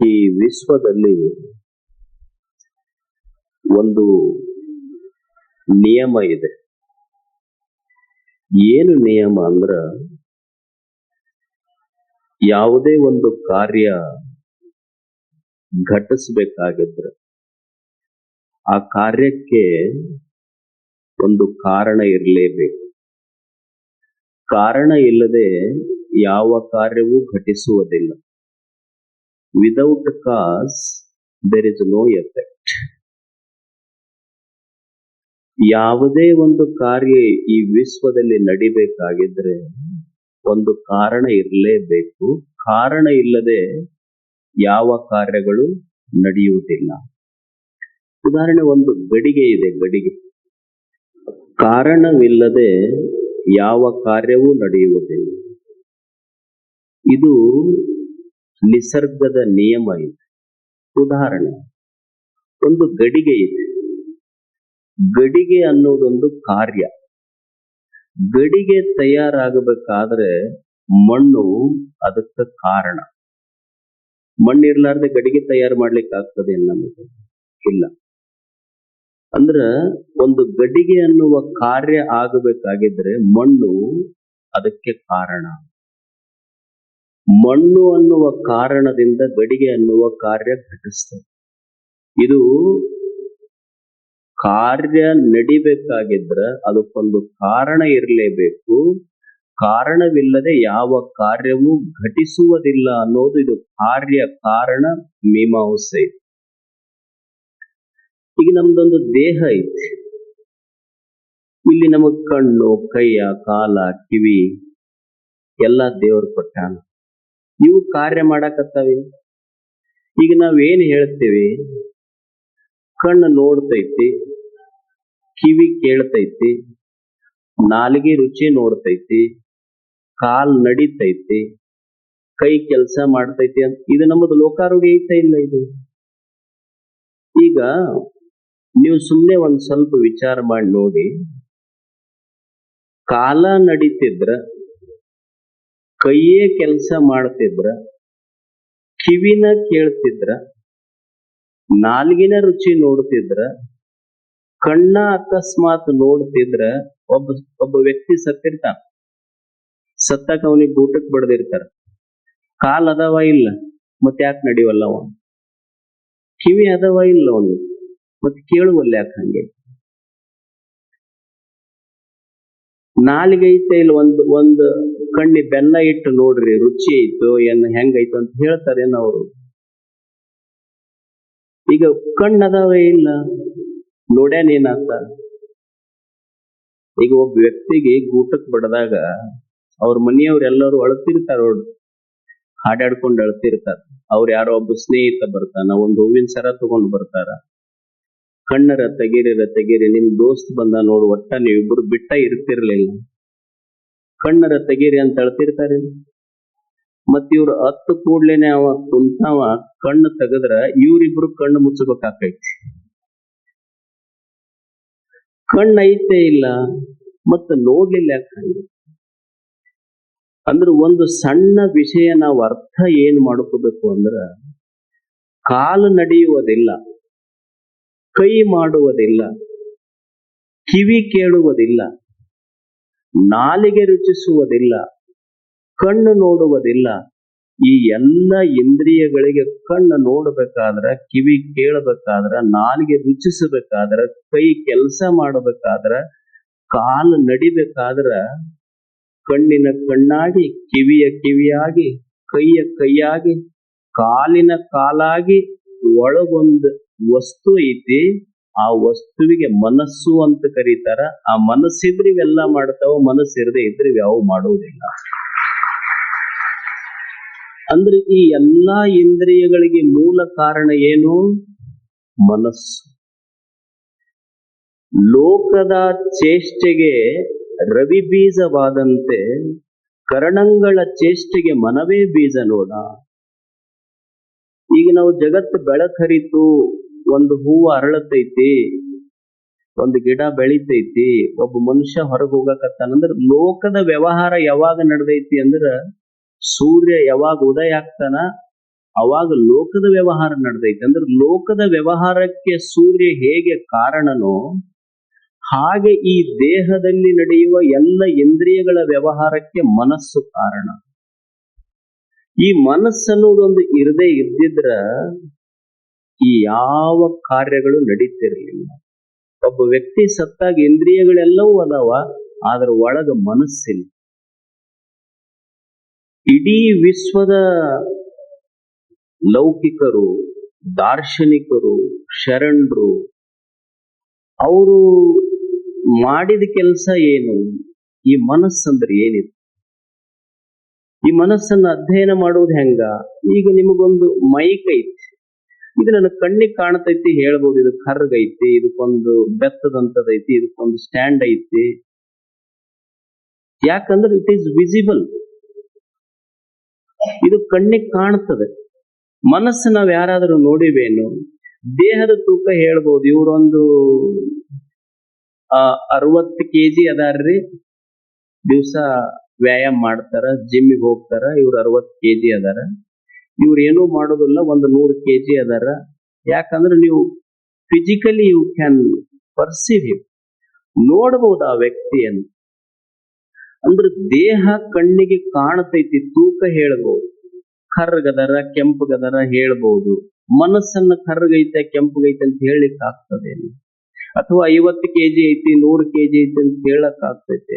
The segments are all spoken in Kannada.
ಈ ವಿಶ್ವದಲ್ಲಿ ಒಂದು ನಿಯಮ ಇದೆ. ಏನು ನಿಯಮ ಅಂದ್ರ ಯಾವುದೇ ಒಂದು ಕಾರ್ಯ ಘಟಿಸ್ಬೇಕಾಗಿದ್ರೆ ಆ ಕಾರ್ಯಕ್ಕೆ ಒಂದು ಕಾರಣ ಇರಲೇಬೇಕು. ಕಾರಣ ಇಲ್ಲದೆ ಯಾವ ಕಾರ್ಯವೂ ಘಟಿಸುವುದಿಲ್ಲ. Without cause, there is no effect. ಯಾವುದೇ ಒಂದು ಕಾರ್ಯ ಈ ವಿಶ್ವದಲ್ಲಿ ನಡಿಬೇಕಾಗಿದ್ರೆ ಒಂದು ಕಾರಣ ಇರಲೇಬೇಕು. ಕಾರಣ ಇಲ್ಲದೆ ಯಾವ ಕಾರ್ಯಗಳು ನಡೆಯುವುದಿಲ್ಲ. ಉದಾಹರಣೆ ಒಂದು ಗಡಿಗೆ ಇದೆ ಗಡಿಗೆ. ಕಾರಣವಿಲ್ಲದೆ ಯಾವ ಕಾರ್ಯವೂ ನಡೆಯುವುದಿಲ್ಲ. ಇದು ನಿಸರ್ಗದ ನಿಯಮ ಇದೆ. ಉದಾಹರಣೆ, ಒಂದು ಗಡಿಗೆ ಇದೆ. ಗಡಿಗೆ ಅನ್ನೋದೊಂದು ಕಾರ್ಯ. ಗಡಿಗೆ ತಯಾರಾಗಬೇಕಾದ್ರೆ ಮಣ್ಣು ಅದಕ್ಕೆ ಕಾರಣ. ಮಣ್ಣು ಇರ್ಲಾರ್ದೆ ಗಡಿಗೆ ತಯಾರು ಮಾಡ್ಲಿಕ್ಕೆ ಆಗ್ತದೆ ನಮಗೆ? ಇಲ್ಲ. ಅಂದ್ರ ಒಂದು ಗಡಿಗೆ ಅನ್ನುವ ಕಾರ್ಯ ಆಗಬೇಕಾಗಿದ್ರೆ ಮಣ್ಣು ಅದಕ್ಕೆ ಕಾರಣ. ಮಣ್ಣು ಅನ್ನುವ ಕಾರಣದಿಂದ ಗಡಿಗೆ ಅನ್ನುವ ಕಾರ್ಯ ಘಟಿಸ್ತದೆ. ಇದು ಕಾರ್ಯ ನಡಿಬೇಕಾಗಿದ್ರ ಅದಕ್ಕೊಂದು ಕಾರಣ ಇರಲೇಬೇಕು. ಕಾರಣವಿಲ್ಲದೆ ಯಾವ ಕಾರ್ಯವೂ ಘಟಿಸುವುದಿಲ್ಲ ಅನ್ನೋದು ಇದು ಕಾರ್ಯ ಕಾರಣ ಮೀಮಾಂಸೆ. ಈಗ ನಮ್ದೊಂದು ದೇಹ ಐತಿ. ಇಲ್ಲಿ ನಮಗ್ ಕಣ್ಣು, ಕೈಯ, ಕಾಲ, ಕಿವಿ ಎಲ್ಲ ದೇವ್ರ ಕೊಟ್ಟಾನ. ಇವು ಕಾರ್ಯ ಮಾಡಕತ್ತವೆ. ಈಗ ನಾವೇನ್ ಹೇಳ್ತೇವೆ? ಕಣ್ಣು ನೋಡ್ತೈತಿ, ಕಿವಿ ಕೇಳ್ತೈತಿ, ನಾಲಿಗೆ ರುಚಿ ನೋಡ್ತೈತಿ, ಕಾಲ್ ನಡಿತೈತಿ, ಕೈ ಕೆಲಸ ಮಾಡ್ತೈತಿ ಅಂತ. ಇದು ನಮ್ಮದು ಲೋಕಾರೋಗ್ಯ ಐತ ಇಲ್ಲ ಇದು? ಈಗ ನೀವು ಸುಮ್ಮನೆ ಒಂದ್ ಸ್ವಲ್ಪ ವಿಚಾರ ಮಾಡಿ ನೋಡಿ. ಕಾಲ ನಡೀತಿದ್ರ ಕೈಯೇ ಕೆಲಸ ಮಾಡ್ತಿದ್ರ, ಕಿವಿನ ಕೇಳ್ತಿದ್ರ, ನಾಲ್ಗಿನ ರುಚಿ ನೋಡ್ತಿದ್ರ, ಕಣ್ಣ ಅಕಸ್ಮಾತ್ ನೋಡ್ತಿದ್ರ, ಒಬ್ಬ ಒಬ್ಬ ವ್ಯಕ್ತಿ ಸತ್ತಿರ್ತಾನ. ಸತ್ತಾಕ ಅವನಿಗೆ ಊಟಕ್ಕೆ ಬಡ್ದಿರ್ತಾರ. ಕಾಲ್ ಅದಾವ ಇಲ್ಲ, ಮತ್ತೆ ಯಾಕೆ ನಡಿವಲ್ಲ ಅವನು ಕಿವಿ ಅದಾವ ಇಲ್ಲ ಅವನು ಮತ್ತೆ ಕೇಳುವಲ್ಲ ಯಾಕೆ ಹಂಗೆ? ನಾಲಿಗೆ ಐತೆ ಇಲ್ಲ, ಒಂದು, ಒಂದ್ ಕಣ್ಣಿ ಬೆನ್ನ ಇಟ್ಟು ನೋಡ್ರಿ, ರುಚಿ ಐತು ಏನ್ ಹೆಂಗೈತು ಅಂತ ಹೇಳ್ತಾರೇನ ಅವರು. ಈಗ ಕಣ್ಣದಾವ ಇಲ್ಲ ನೋಡ್ಯಾನೇನಂತ ಈಗ ಒಬ್ಬ ವ್ಯಕ್ತಿಗೆ ಗೂಟಕ್ ಬಡದಾಗ, ಅವ್ರ ಮನೆಯವ್ರೆಲ್ಲರೂ ಅಳತಿರ್ತಾರ ನೋಡ್ರಿ ಹಾಡಾಡ್ಕೊಂಡು ಅಳ್ತಿರ್ತಾರ. ಅವ್ರ ಯಾರೋ ಒಬ್ಬ ಸ್ನೇಹಿತ ಬರ್ತಾನ, ಒಂದು ಹೂವಿನ ಸರ ತಗೊಂಡ್ ಬರ್ತಾರ. ಕಣ್ಣರ ತೆಗೀರಿರ ತೆಗೀರಿ, ನಿಮ್ ದೋಸ್ತ್ ಬಂದ ನೋಡು, ಒಟ್ಟ ನೀವಿಬ್ರು ಬಿಟ್ಟ ಇರ್ತಿರ್ಲಿಲ್ಲ. ಕಣ್ಣರ ತೆಗೀರಿ ಅಂತ ಹೇಳ್ತಿರ್ತಾರೆ. ಮತ್ ಇವ್ರ ಹತ್ತು ಕೂಡ್ಲೇನೆ ಅವ ಕುಂತಾವ ಕಣ್ಣು ತೆಗದ್ರ ಇವ್ರಿಬ್ರು ಕಣ್ಣು ಮುಚ್ಚಬೇಕಾಕೈತಿ ಕಣ್ಣು ಐತೆ ಇಲ್ಲ, ಮತ್ತ ನೋಡ್ಲಿಲ್ಲ ಯಾಕೆ ಅಂದ್ರ ಅಂದ್ರೆ ಒಂದು ಸಣ್ಣ ವಿಷಯ ನಾವು ಅರ್ಥ ಏನ್ ಮಾಡ್ಕೋಬೇಕು ಅಂದ್ರ, ಕಾಲು ನಡೆಯುವುದಿಲ್ಲ, ಕೈ ಮಾಡುವುದಿಲ್ಲ, ಕಿವಿ ಕೇಳುವುದಿಲ್ಲ ನಾಲಿಗೆ ರುಚಿಸುವುದಿಲ್ಲ, ಕಣ್ಣು ನೋಡುವುದಿಲ್ಲ, ಈ ಎಲ್ಲ ಇಂದ್ರಿಯಗಳಿಗೆ ಕಣ್ಣು ನೋಡಬೇಕಾದ್ರ, ಕಿವಿ ಕೇಳಬೇಕಾದ್ರ, ನಾಲಿಗೆ ರುಚಿಸಬೇಕಾದ್ರ, ಕೈ ಕೆಲಸ ಮಾಡಬೇಕಾದ್ರ, ಕಾಲು ನಡಿಬೇಕಾದ್ರ ಕಣ್ಣಿನ ಕಣ್ಣಾಗಿ, ಕಿವಿಯ ಕಿವಿಯಾಗಿ, ಕೈಯ ಕೈಯಾಗಿ, ಕಾಲಿನ ಕಾಲಾಗಿ ಒಳಗೊಂದು ವಸ್ತು ಐತಿ. ಆ ವಸ್ತುವಿಗೆ ಮನಸ್ಸು ಅಂತ ಕರೀತಾರ, ಆ ಮನಸ್ಸಿದ್ರೆ ಇವೆಲ್ಲ ಮಾಡ್ತಾವ, ಮನಸ್ಸಿರದೆ ಇದ್ರೆ ಯಾವ ಮಾಡುವುದಿಲ್ಲ ಅಂದ್ರೆ ಈ ಎಲ್ಲಾ ಇಂದ್ರಿಯಗಳಿಗೆ ಮೂಲ ಕಾರಣ ಏನು? ಮನಸ್ಸು. ಲೋಕದ ಚೇಷ್ಟೆಗೆ ರವಿ ಬೀಜವಾದಂತೆ ಕರಣಂಗಳ ಚೇಷ್ಟೆಗೆ ಮನವೇ ಬೀಜ ನೋಡ. ಈಗ ನಾವು ಜಗತ್ತು ಬೆಳಕರಿತು ಒಂದು ಹೂವು ಅರಳತೈತಿ, ಒಂದು ಗಿಡ ಬೆಳಿತೈತಿ, ಒಬ್ಬ ಮನುಷ್ಯ ಹೊರಗೆ ಹೋಗಕತ್ತಾನಂದ್ರ ಲೋಕದ ವ್ಯವಹಾರ ಯಾವಾಗ ನಡೆದೈತಿ ಅಂದ್ರ ಸೂರ್ಯ ಯಾವಾಗ ಉದಯ ಆಗ್ತಾನ, ಅವಾಗ ಲೋಕದ ವ್ಯವಹಾರ ನಡೆದೈತಿ. ಅಂದ್ರೆ ಲೋಕದ ವ್ಯವಹಾರಕ್ಕೆ ಸೂರ್ಯ ಹೇಗೆ ಕಾರಣನೋ, ಹಾಗೆ ಈ ದೇಹದಲ್ಲಿ ನಡೆಯುವ ಎಲ್ಲ ಇಂದ್ರಿಯಗಳ ವ್ಯವಹಾರಕ್ಕೆ ಮನಸ್ಸು ಕಾರಣ. ಈ ಮನಸ್ಸನ್ನುವುದೊಂದು ಇರದೇ ಇದ್ದಿದ್ರ ಈ ಯಾವ ಕಾರ್ಯಗಳು ನಡೀತಿರಲಿಲ್ಲ. ಒಬ್ಬ ವ್ಯಕ್ತಿ ಸತ್ತಾಗ ಇಂದ್ರಿಯಗಳೆಲ್ಲವೂ ಅದಾವ, ಆದ್ರ ಒಳಗ ಮನಸ್ಸಿಲ್ಲ. ಇಡೀ ವಿಶ್ವದ ಲೌಕಿಕರು, ದಾರ್ಶನಿಕರು, ಶರಣರು, ಅವರು ಮಾಡಿದ ಕೆಲಸ ಏನು? ಈ ಮನಸ್ಸಂದ್ರೆ ಏನಿದೆ? ಈ ಮನಸ್ಸನ್ನ ಅಧ್ಯಯನ ಮಾಡುವುದು ಹೆಂಗ? ಈಗ ನಿಮಗೊಂದು ಮೈಕ್ ಐತಿ ಇದು ನನ್ನ ಕಣ್ಣಿಗೆ ಕಾಣತೈತಿ, ಹೇಳ್ಬೋದು. ಇದು ಕರ್ಗೈತಿ ಇದಕ್ಕೊಂದು ಬೆತ್ತದಂತದೈತಿ ಇದಕ್ಕೊಂದು ಸ್ಟ್ಯಾಂಡ್ ಐತಿ. ಯಾಕಂದ್ರೆ ಇಟ್ ಈಸ್ ವಿಸಿಬಲ್ ಇದು ಕಣ್ಣಿಗೆ ಕಾಣ್ತದೆ. ಮನಸ್ಸು ನಾವ್ ಯಾರಾದರೂ ನೋಡಿವೇನು, ದೇಹದ ತೂಕ ಹೇಳ್ಬೋದು. ಇವರೊಂದು ಅರವತ್ತು ಕೆಜಿ ಅದಾರ್ರಿ. ದಿವಸ ವ್ಯಾಯಾಮ ಮಾಡ್ತಾರ ಜಿಮ್ಮಿಗೆ ಹೋಗ್ತಾರ, ಇವ್ರು ಅರವತ್ತು ಕೆಜಿ ಅದಾರ. ಇವ್ರು ಏನೂ ಮಾಡೋದಿಲ್ಲ, ಒಂದು ನೂರು ಕೆಜಿ ಅದಾರ. ಯಾಕಂದ್ರೆ ನೀವು physically you can perceive him ನೋಡಬಹುದು ಆ ವ್ಯಕ್ತಿಯನ್ನು. ಅಂದ್ರೆ ದೇಹ ಕಣ್ಣಿಗೆ ಕಾಣತೈತಿ, ತೂಕ ಹೇಳ್ಬಹುದು ಕರ್ಗದರ, ಕೆಂಪಗದರ ಹೇಳ್ಬಹುದು ಮನಸ್ಸನ್ನ ಕರ್ಗೈತೆ, ಕೆಂಪುಗೈತೆ ಅಂತ ಹೇಳಲಿಕ್ಕೆ ಆಗ್ತದೆ ಅಥವಾ ಐವತ್ತು ಕೆಜಿ ಐತಿ, ನೂರು ಕೆಜಿ ಐತಿ ಅಂತ ಹೇಳಕ್ ಆಗ್ತೈತೆ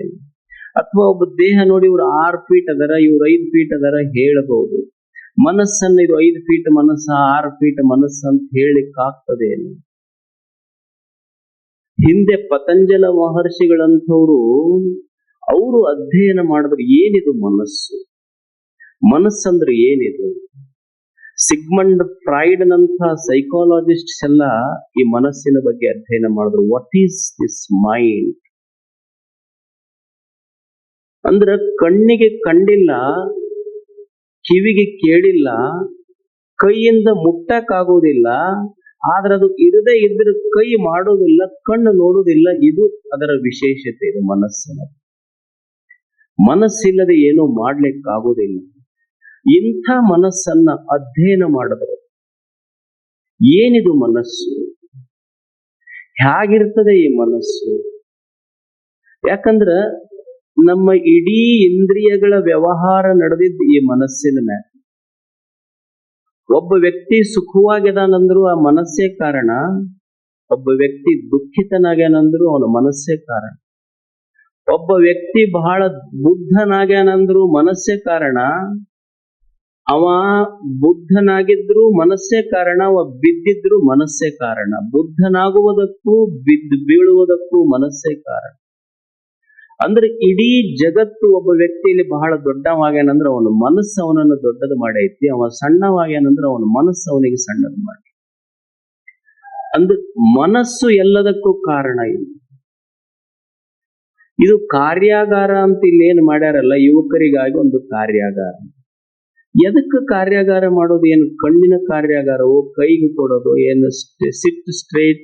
ಅಥವಾ ಒಬ್ಬ ದೇಹ ನೋಡಿ ಇವ್ರು ಆರು ಫೀಟ್ ಅದರ, ಇವ್ರು ಐದು ಫೀಟ್ ಅದರ ಹೇಳಬಹುದು ಮನಸ್ಸನ್ನ ಇದು ಐದು ಫೀಟ್ ಮನಸ್ಸ, ಆರು ಫೀಟ್ ಮನಸ್ಸ ಅಂತ ಹೇಳಿಕ್ಕಾಗ್ತದೆ ಹಿಂದೆ ಪತಂಜಲ ಮಹರ್ಷಿಗಳಂಥವ್ರು, ಅವರು ಅಧ್ಯಯನ ಮಾಡಿದ್ರು ಏನಿದು ಮನಸ್ಸು? ಮನಸ್ಸಂದ್ರೆ ಏನಿದು? ಸಿಗ್ಮಂಡ್ ಫ್ರೈಡ್ ನಂತಹ ಸೈಕಾಲಜಿಸ್ಟ್ಸ್ ಎಲ್ಲ ಈ ಮನಸ್ಸಿನ ಬಗ್ಗೆ ಅಧ್ಯಯನ ಮಾಡಿದ್ರು. ವಾಟ್ ಈಸ್ ದಿಸ್ ಮೈಂಡ್ ಅಂದ್ರೆ ಕಣ್ಣಿಗೆ ಕಂಡಿಲ್ಲ ಕಿವಿಗೆ ಕೇಳಿಲ್ಲ, ಕೈಯಿಂದ ಮುಟ್ಟಕ್ಕಾಗೋದಿಲ್ಲ, ಆದ್ರೆ ಅದು ಇರದೇ ಇದ್ರೆ ಕೈ ಮಾಡೋದಿಲ್ಲ, ಕಣ್ಣು ನೋಡುವುದಿಲ್ಲ ಇದು ಅದರ ವಿಶೇಷತೆ, ಇದು ಮನಸ್ಸಿನ. ಮನಸ್ಸಿಲ್ಲದೆ ಏನು ಮಾಡ್ಲಿಕ್ಕಾಗೋದಿಲ್ಲ. ಇಂಥ ಮನಸ್ಸನ್ನ ಅಧ್ಯಯನ ಮಾಡಿದ್ರೆ ಏನಿದು ಮನಸ್ಸು? ಹೇಗಿರ್ತದೆ ಈ ಮನಸ್ಸು? ಯಾಕಂದ್ರ ನಮ್ಮ ಇಡೀ ಇಂದ್ರಿಯಗಳ ವ್ಯವಹಾರ ನಡೆದಿದ್ದು ಈ ಮನಸ್ಸಿನ ಮೇಲೆ ಒಬ್ಬ ವ್ಯಕ್ತಿ ಸುಖವಾಗಿದಾನಂದ್ರು ಆ ಮನಸ್ಸೇ ಕಾರಣ. ಒಬ್ಬ ವ್ಯಕ್ತಿ ದುಃಖಿತನಾಗ್ಯಾನಂದ್ರು ಅವನ ಮನಸ್ಸೇ ಕಾರಣ. ಒಬ್ಬ ವ್ಯಕ್ತಿ ಬಹಳ ಬುದ್ಧನಾಗ್ಯಾನಂದ್ರು ಮನಸ್ಸೇ ಕಾರಣ. ಅವ ಬುದ್ಧನಾಗಿದ್ರು ಮನಸ್ಸೇ ಕಾರಣ, ಅವ ಬಿದ್ದಿದ್ರು ಮನಸ್ಸೇ ಕಾರಣ. ಬುದ್ಧನಾಗುವುದಕ್ಕೂ ಬಿದ್ದು ಬೀಳುವುದಕ್ಕೂ ಮನಸ್ಸೇ ಕಾರಣ. ಅಂದ್ರೆ ಇಡೀ ಜಗತ್ತು ಒಬ್ಬ ವ್ಯಕ್ತಿಯಲ್ಲಿ ಬಹಳ ದೊಡ್ಡವಾಗ್ಯಾನಂದ್ರೆ ಅವನ ಮನಸ್ಸು ಅವನನ್ನು ದೊಡ್ಡದು ಮಾಡೈತಿ, ಅವ ಸಣ್ಣವಾಗ್ಯಾನಂದ್ರೆ ಅವನ ಮನಸ್ಸು ಅವನಿಗೆ ಸಣ್ಣದು ಮಾಡಿ ಅಂದ್ರೆ ಮನಸ್ಸು ಎಲ್ಲದಕ್ಕೂ ಕಾರಣ ಇದು. ಇದು ಕಾರ್ಯಾಗಾರ ಅಂತ ಇಲ್ಲಿ ಏನ್ ಮಾಡ್ಯಾರಲ್ಲ, ಯುವಕರಿಗಾಗಿ ಒಂದು ಕಾರ್ಯಾಗಾರ. ಎದಕ್ಕೆ ಕಾರ್ಯಾಗಾರ ಮಾಡೋದು, ಏನು ಕಣ್ಣಿನ ಕಾರ್ಯಾಗಾರವೋ, ಕೈಗೆ ಕೊಡೋದು, ಏನು ಸಿಟ್ ಸ್ಟ್ರೇಟ್,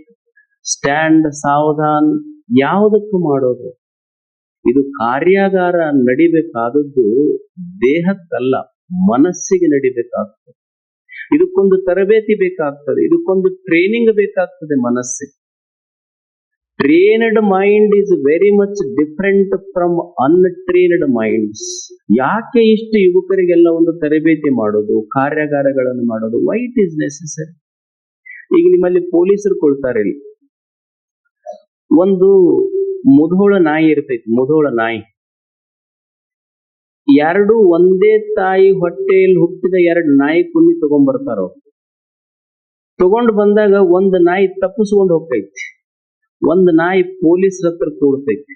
ಸ್ಟ್ಯಾಂಡ್, ಸಾವಧಾನ್, ಯಾವುದಕ್ಕೂ ಮಾಡೋದು. ಇದು ಕಾರ್ಯಾಗಾರ ನಡಿಬೇಕಾದದ್ದು ದೇಹಕ್ಕಲ್ಲ, ಮನಸ್ಸಿಗೆ ನಡಿಬೇಕಾಗ್ತದೆ. ಇದಕ್ಕೊಂದು ತರಬೇತಿ ಬೇಕಾಗ್ತದೆ, ಇದಕ್ಕೊಂದು ಟ್ರೈನಿಂಗ್ ಬೇಕಾಗ್ತದೆ ಮನಸ್ಸಿಗೆ. Trained mind is very much different from untrained minds ಯಾಕೆ ಇಷ್ಟು ಯುವಕರಿಗೆಲ್ಲ ಒಂದು ತರಬೇತಿ ಮಾಡೋದು, ಕಾರ್ಯಾಗಾರಗಳನ್ನು ಮಾಡೋದು? ವೈಟ್ ಇಸ್ ನೆಸೆಸರಿ ಈಗ ನಿಮ್ಮಲ್ಲಿ ಪೊಲೀಸರು ಇಲ್ಲಿ ಒಂದು ಮುಧೋಳ ನಾಯಿ ಇರ್ತೈತಿ, ಮುಧೋಳ ನಾಯಿ. ಎರಡು ಒಂದೇ ತಾಯಿ ಹೊಟ್ಟೆಯಲ್ಲಿ ಹುಟ್ಟಿದ ಎರಡು ನಾಯಿ ಕುನ್ನಿ ತಗೊಂಡ್ಬರ್ತಾರ ತಗೊಂಡ್ ಬಂದಾಗ ಒಂದು ನಾಯಿ ತಪ್ಪಿಸ್ಕೊಂಡು ಹೋಗ್ತೈತಿ. ಒಂದ್ ನಾಯಿ ಪೊಲೀಸ್ ಹತ್ರ ಕೂಡ್ತೈತಿ.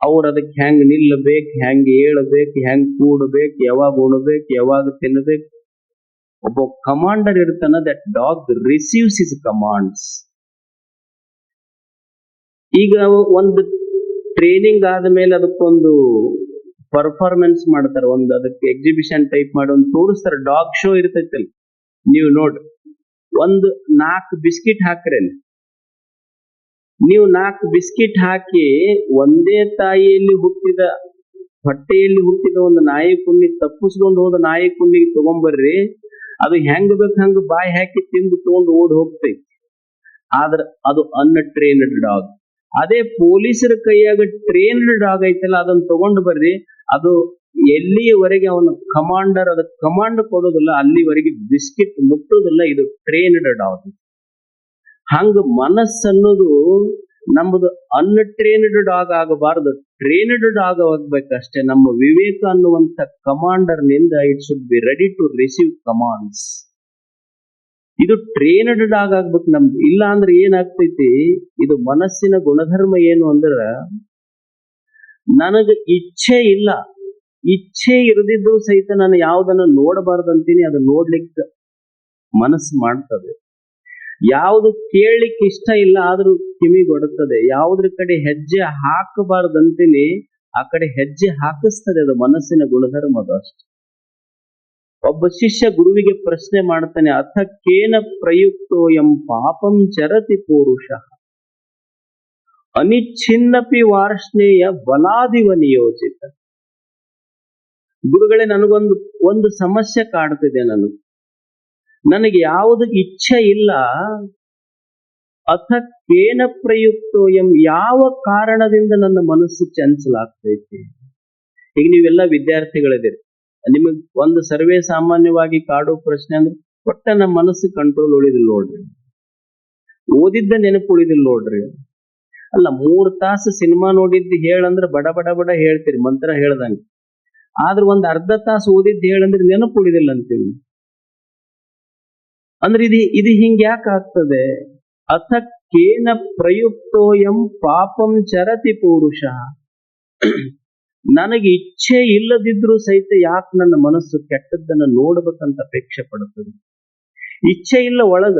ಅವ್ರ ಅದಕ್ಕೆ ಹೆಂಗ್ ನಿಲ್ಲಬೇಕು ಹೆಂಗ್ ಏಳಬೇಕು ಹೆಂಗ್ ಕೂಡಬೇಕು, ಯಾವಾಗ ಉಣಬೇಕು, ಯಾವಾಗ ತಿನ್ನಬೇಕು ಒಬ್ಬ ಕಮಾಂಡರ್ ಇರ್ತಾನ that dog receives is commands ಈಗ ಒಂದು ಟ್ರೈನಿಂಗ್ ಆದ್ಮೇಲೆ ಅದಕ್ಕೊಂದು ಪರ್ಫಾರ್ಮೆನ್ಸ್ ಮಾಡ್ತಾರೆ. ಒಂದು ಅದಕ್ಕೆ ಎಕ್ಸಿಬಿಷನ್ ಟೈಪ್ ಮಾಡಿ ಒಂದು ತೋರಿಸ್ತಾರೆ. ಡಾಗ್ ಶೋ ಇರ್ತೈತಲ್ಲ. ನೀವು ನೋಡ್ರಿ ಒಂದು ನಾಲ್ಕು ಬಿಸ್ಕಿಟ್ ಹಾಕ್ರಿ ಅಲ್ಲಿ ನೀವು ನಾಲ್ಕು ಬಿಸ್ಕಿಟ್ ಹಾಕಿ ಒಂದೇ ತಾಯಿಯಲ್ಲಿ ಹುಟ್ಟಿದ, ಹೊಟ್ಟೆಯಲ್ಲಿ ಹುಟ್ಟಿದ ಒಂದು ನಾಯಿ ಕುಣ್ಣಿ ತಪ್ಪಿಸ್ಕೊಂಡು ಹೋದ ನಾಯಿ ಕುಣ್ಣಿಗೆ ತಗೊಂಬರ್ರಿ. ಅದು ಹೆಂಗ್ ಬೇಕು ಹಂಗ ಬಾಯಿ ಹಾಕಿ ತಿಂದು ತಗೊಂಡು ಓಡಿ ಹೋಗ್ತೈತಿ. ಆದ್ರೆ ಅದು ಅನ್ಟ್ರೈನ್ಡ್ ಡಾಗ್ ಅದೇ ಪೊಲೀಸರ ಕೈಯಾಗ ಟ್ರೇನ್ಡ್ ಡಾಗ್ ಐತಲ್ಲ ಅದನ್ನ ತಗೊಂಡು ಬರ್ರಿ. ಅದು ಎಲ್ಲಿಯವರೆಗೆ ಅವನ ಕಮಾಂಡರ್ ಅದ ಕಮಾಂಡ್ ಕೊಡೋದಿಲ್ಲ, ಅಲ್ಲಿವರೆಗೆ ಬಿಸ್ಕಿಟ್ ಮುಟ್ಟೋದಿಲ್ಲ, ಇದು ಟ್ರೇನ್ಡ್ ಡಾಗ್ ಹಂಗ ಮನಸ್ಸನ್ನೋದು ನಮ್ಮದು ಅನ್ಟ್ರೇನ್ಡ್ ಡಾಗ್ ಆಗಬಾರದು. ಟ್ರೇನ್ಡ್ ಡಾಗ್ ಆಗ್ಬೇಕಷ್ಟೇ ನಮ್ಮ ವಿವೇಕ ಅನ್ನುವಂತ ಕಮಾಂಡರ್ನಿಂದ it should be ready to receive commands ಇದು ಟ್ರೇನಡ್ ಡಾಗ್ ಆಗ್ಬೇಕು ನಮ್ದು. ಇಲ್ಲ ಅಂದ್ರೆ ಏನಾಗ್ತೈತಿ? ಇದು ಮನಸ್ಸಿನ ಗುಣಧರ್ಮ ಏನು ಅಂದ್ರ ನನಗ ಇಚ್ಛೆ ಇಲ್ಲ. ಇಚ್ಛೆ ಇರದಿದ್ರು ಸಹಿತ ನಾನು ಯಾವ್ದನ್ನ ನೋಡಬಾರ್ದಂತೀನಿ ಅದು ನೋಡ್ಲಿಕ್ಕೆ ಮನಸ್ಸು ಮಾಡ್ತದೆ. ಯಾವುದು ಕೇಳಲಿಕ್ಕೆ ಇಷ್ಟ ಇಲ್ಲ ಆದ್ರೂ ಕಿವಿಗೊಡುತ್ತದೆ ಯಾವುದ್ರ ಕಡೆ ಹೆಜ್ಜೆ ಹಾಕಬಾರ್ದಂತೀನಿ ಆ ಕಡೆ ಹೆಜ್ಜೆ ಹಾಕಿಸ್ತದೆ ಅದು ಮನಸ್ಸಿನ ಗುಣಧರ್ಮ ಅದು ಅಷ್ಟೆ. ಒಬ್ಬ ಶಿಷ್ಯ ಗುರುವಿಗೆ ಪ್ರಶ್ನೆ ಮಾಡ್ತಾನೆ ಅಥ ಕೇನ ಪ್ರಯುಕ್ತೋ ಎಂ ಪಾಪಂ ಚರತಿ ಪುರುಷ? ಅನಿಚ್ಛಿನ್ನಪಿ ವಾರ್ಷ್ಣೇಯ ಬಲಾದಿವ ನಿಯೋಜಿತ. ಗುರುಗಳೇ, ನನಗೊಂದು, ಒಂದು ಸಮಸ್ಯೆ ಕಾಡ್ತಿದೆ ನನಗೆ. ನನಗೆ ಯಾವುದು ಇಚ್ಛೆ ಇಲ್ಲ. ಅಥ ಕೇನ ಪ್ರಯುಕ್ತೋ ಎಂ ಯಾವ ಕಾರಣದಿಂದ ನನ್ನ ಮನಸ್ಸು ಚಂಚಲಾಗ್ತೈತಿ? ಈಗ ನೀವೆಲ್ಲ ವಿದ್ಯಾರ್ಥಿಗಳಿದ್ದೀರಿ. ನಿಮಗ್ ಒಂದು ಸರ್ವೇ ಸಾಮಾನ್ಯವಾಗಿ ಕಾಡೋ ಪ್ರಶ್ನೆ ಅಂದ್ರೆ ಒಟ್ಟ ನಮ್ಮ ಮನಸ್ಸು ಕಂಟ್ರೋಲ್ ಉಳಿದಿಲ್ಲ ನೋಡ್ರಿ. ಓದಿದ್ದ ನೆನಪು ಉಳಿದಿಲ್ಲ ನೋಡ್ರಿ. ಅಲ್ಲ ಮೂರ್ ತಾಸು ಸಿನಿಮಾ ನೋಡಿದ್ದು ಹೇಳಂದ್ರೆ ಬಡ ಬಡ ಬಡ ಹೇಳ್ತೀರಿ, ಮಂತ್ರ ಹೇಳ್ದಂಗೆ. ಆದ್ರೆ ಒಂದ್ ಅರ್ಧ ತಾಸು ಓದಿದ್ದು ಹೇಳಂದ್ರೆ ನೆನಪು ಉಳಿದಿಲ್ಲ ಅಂತೀವಿ. ಅಂದ್ರೆ ಇದು ಇದು ಹಿಂಗ್ ಯಾಕೆ ಆಗ್ತದೆ? ಅಥ ಕೇನ ಪ್ರಯುಕ್ತೋಯಂ ಪಾಪಂ ಚರತಿ ಪುರುಷ. ನನಗೆ ಇಚ್ಛೆ ಇಲ್ಲದಿದ್ರೂ ಸಹಿತ ಯಾಕೆ ನನ್ನ ಮನಸ್ಸು ಕೆಟ್ಟದ್ದನ್ನು ನೋಡ್ಬೇಕಂತ ಅಪೇಕ್ಷೆ ಪಡುತ್ತದೆ? ಇಚ್ಛೆ ಇಲ್ಲ ಒಳಗ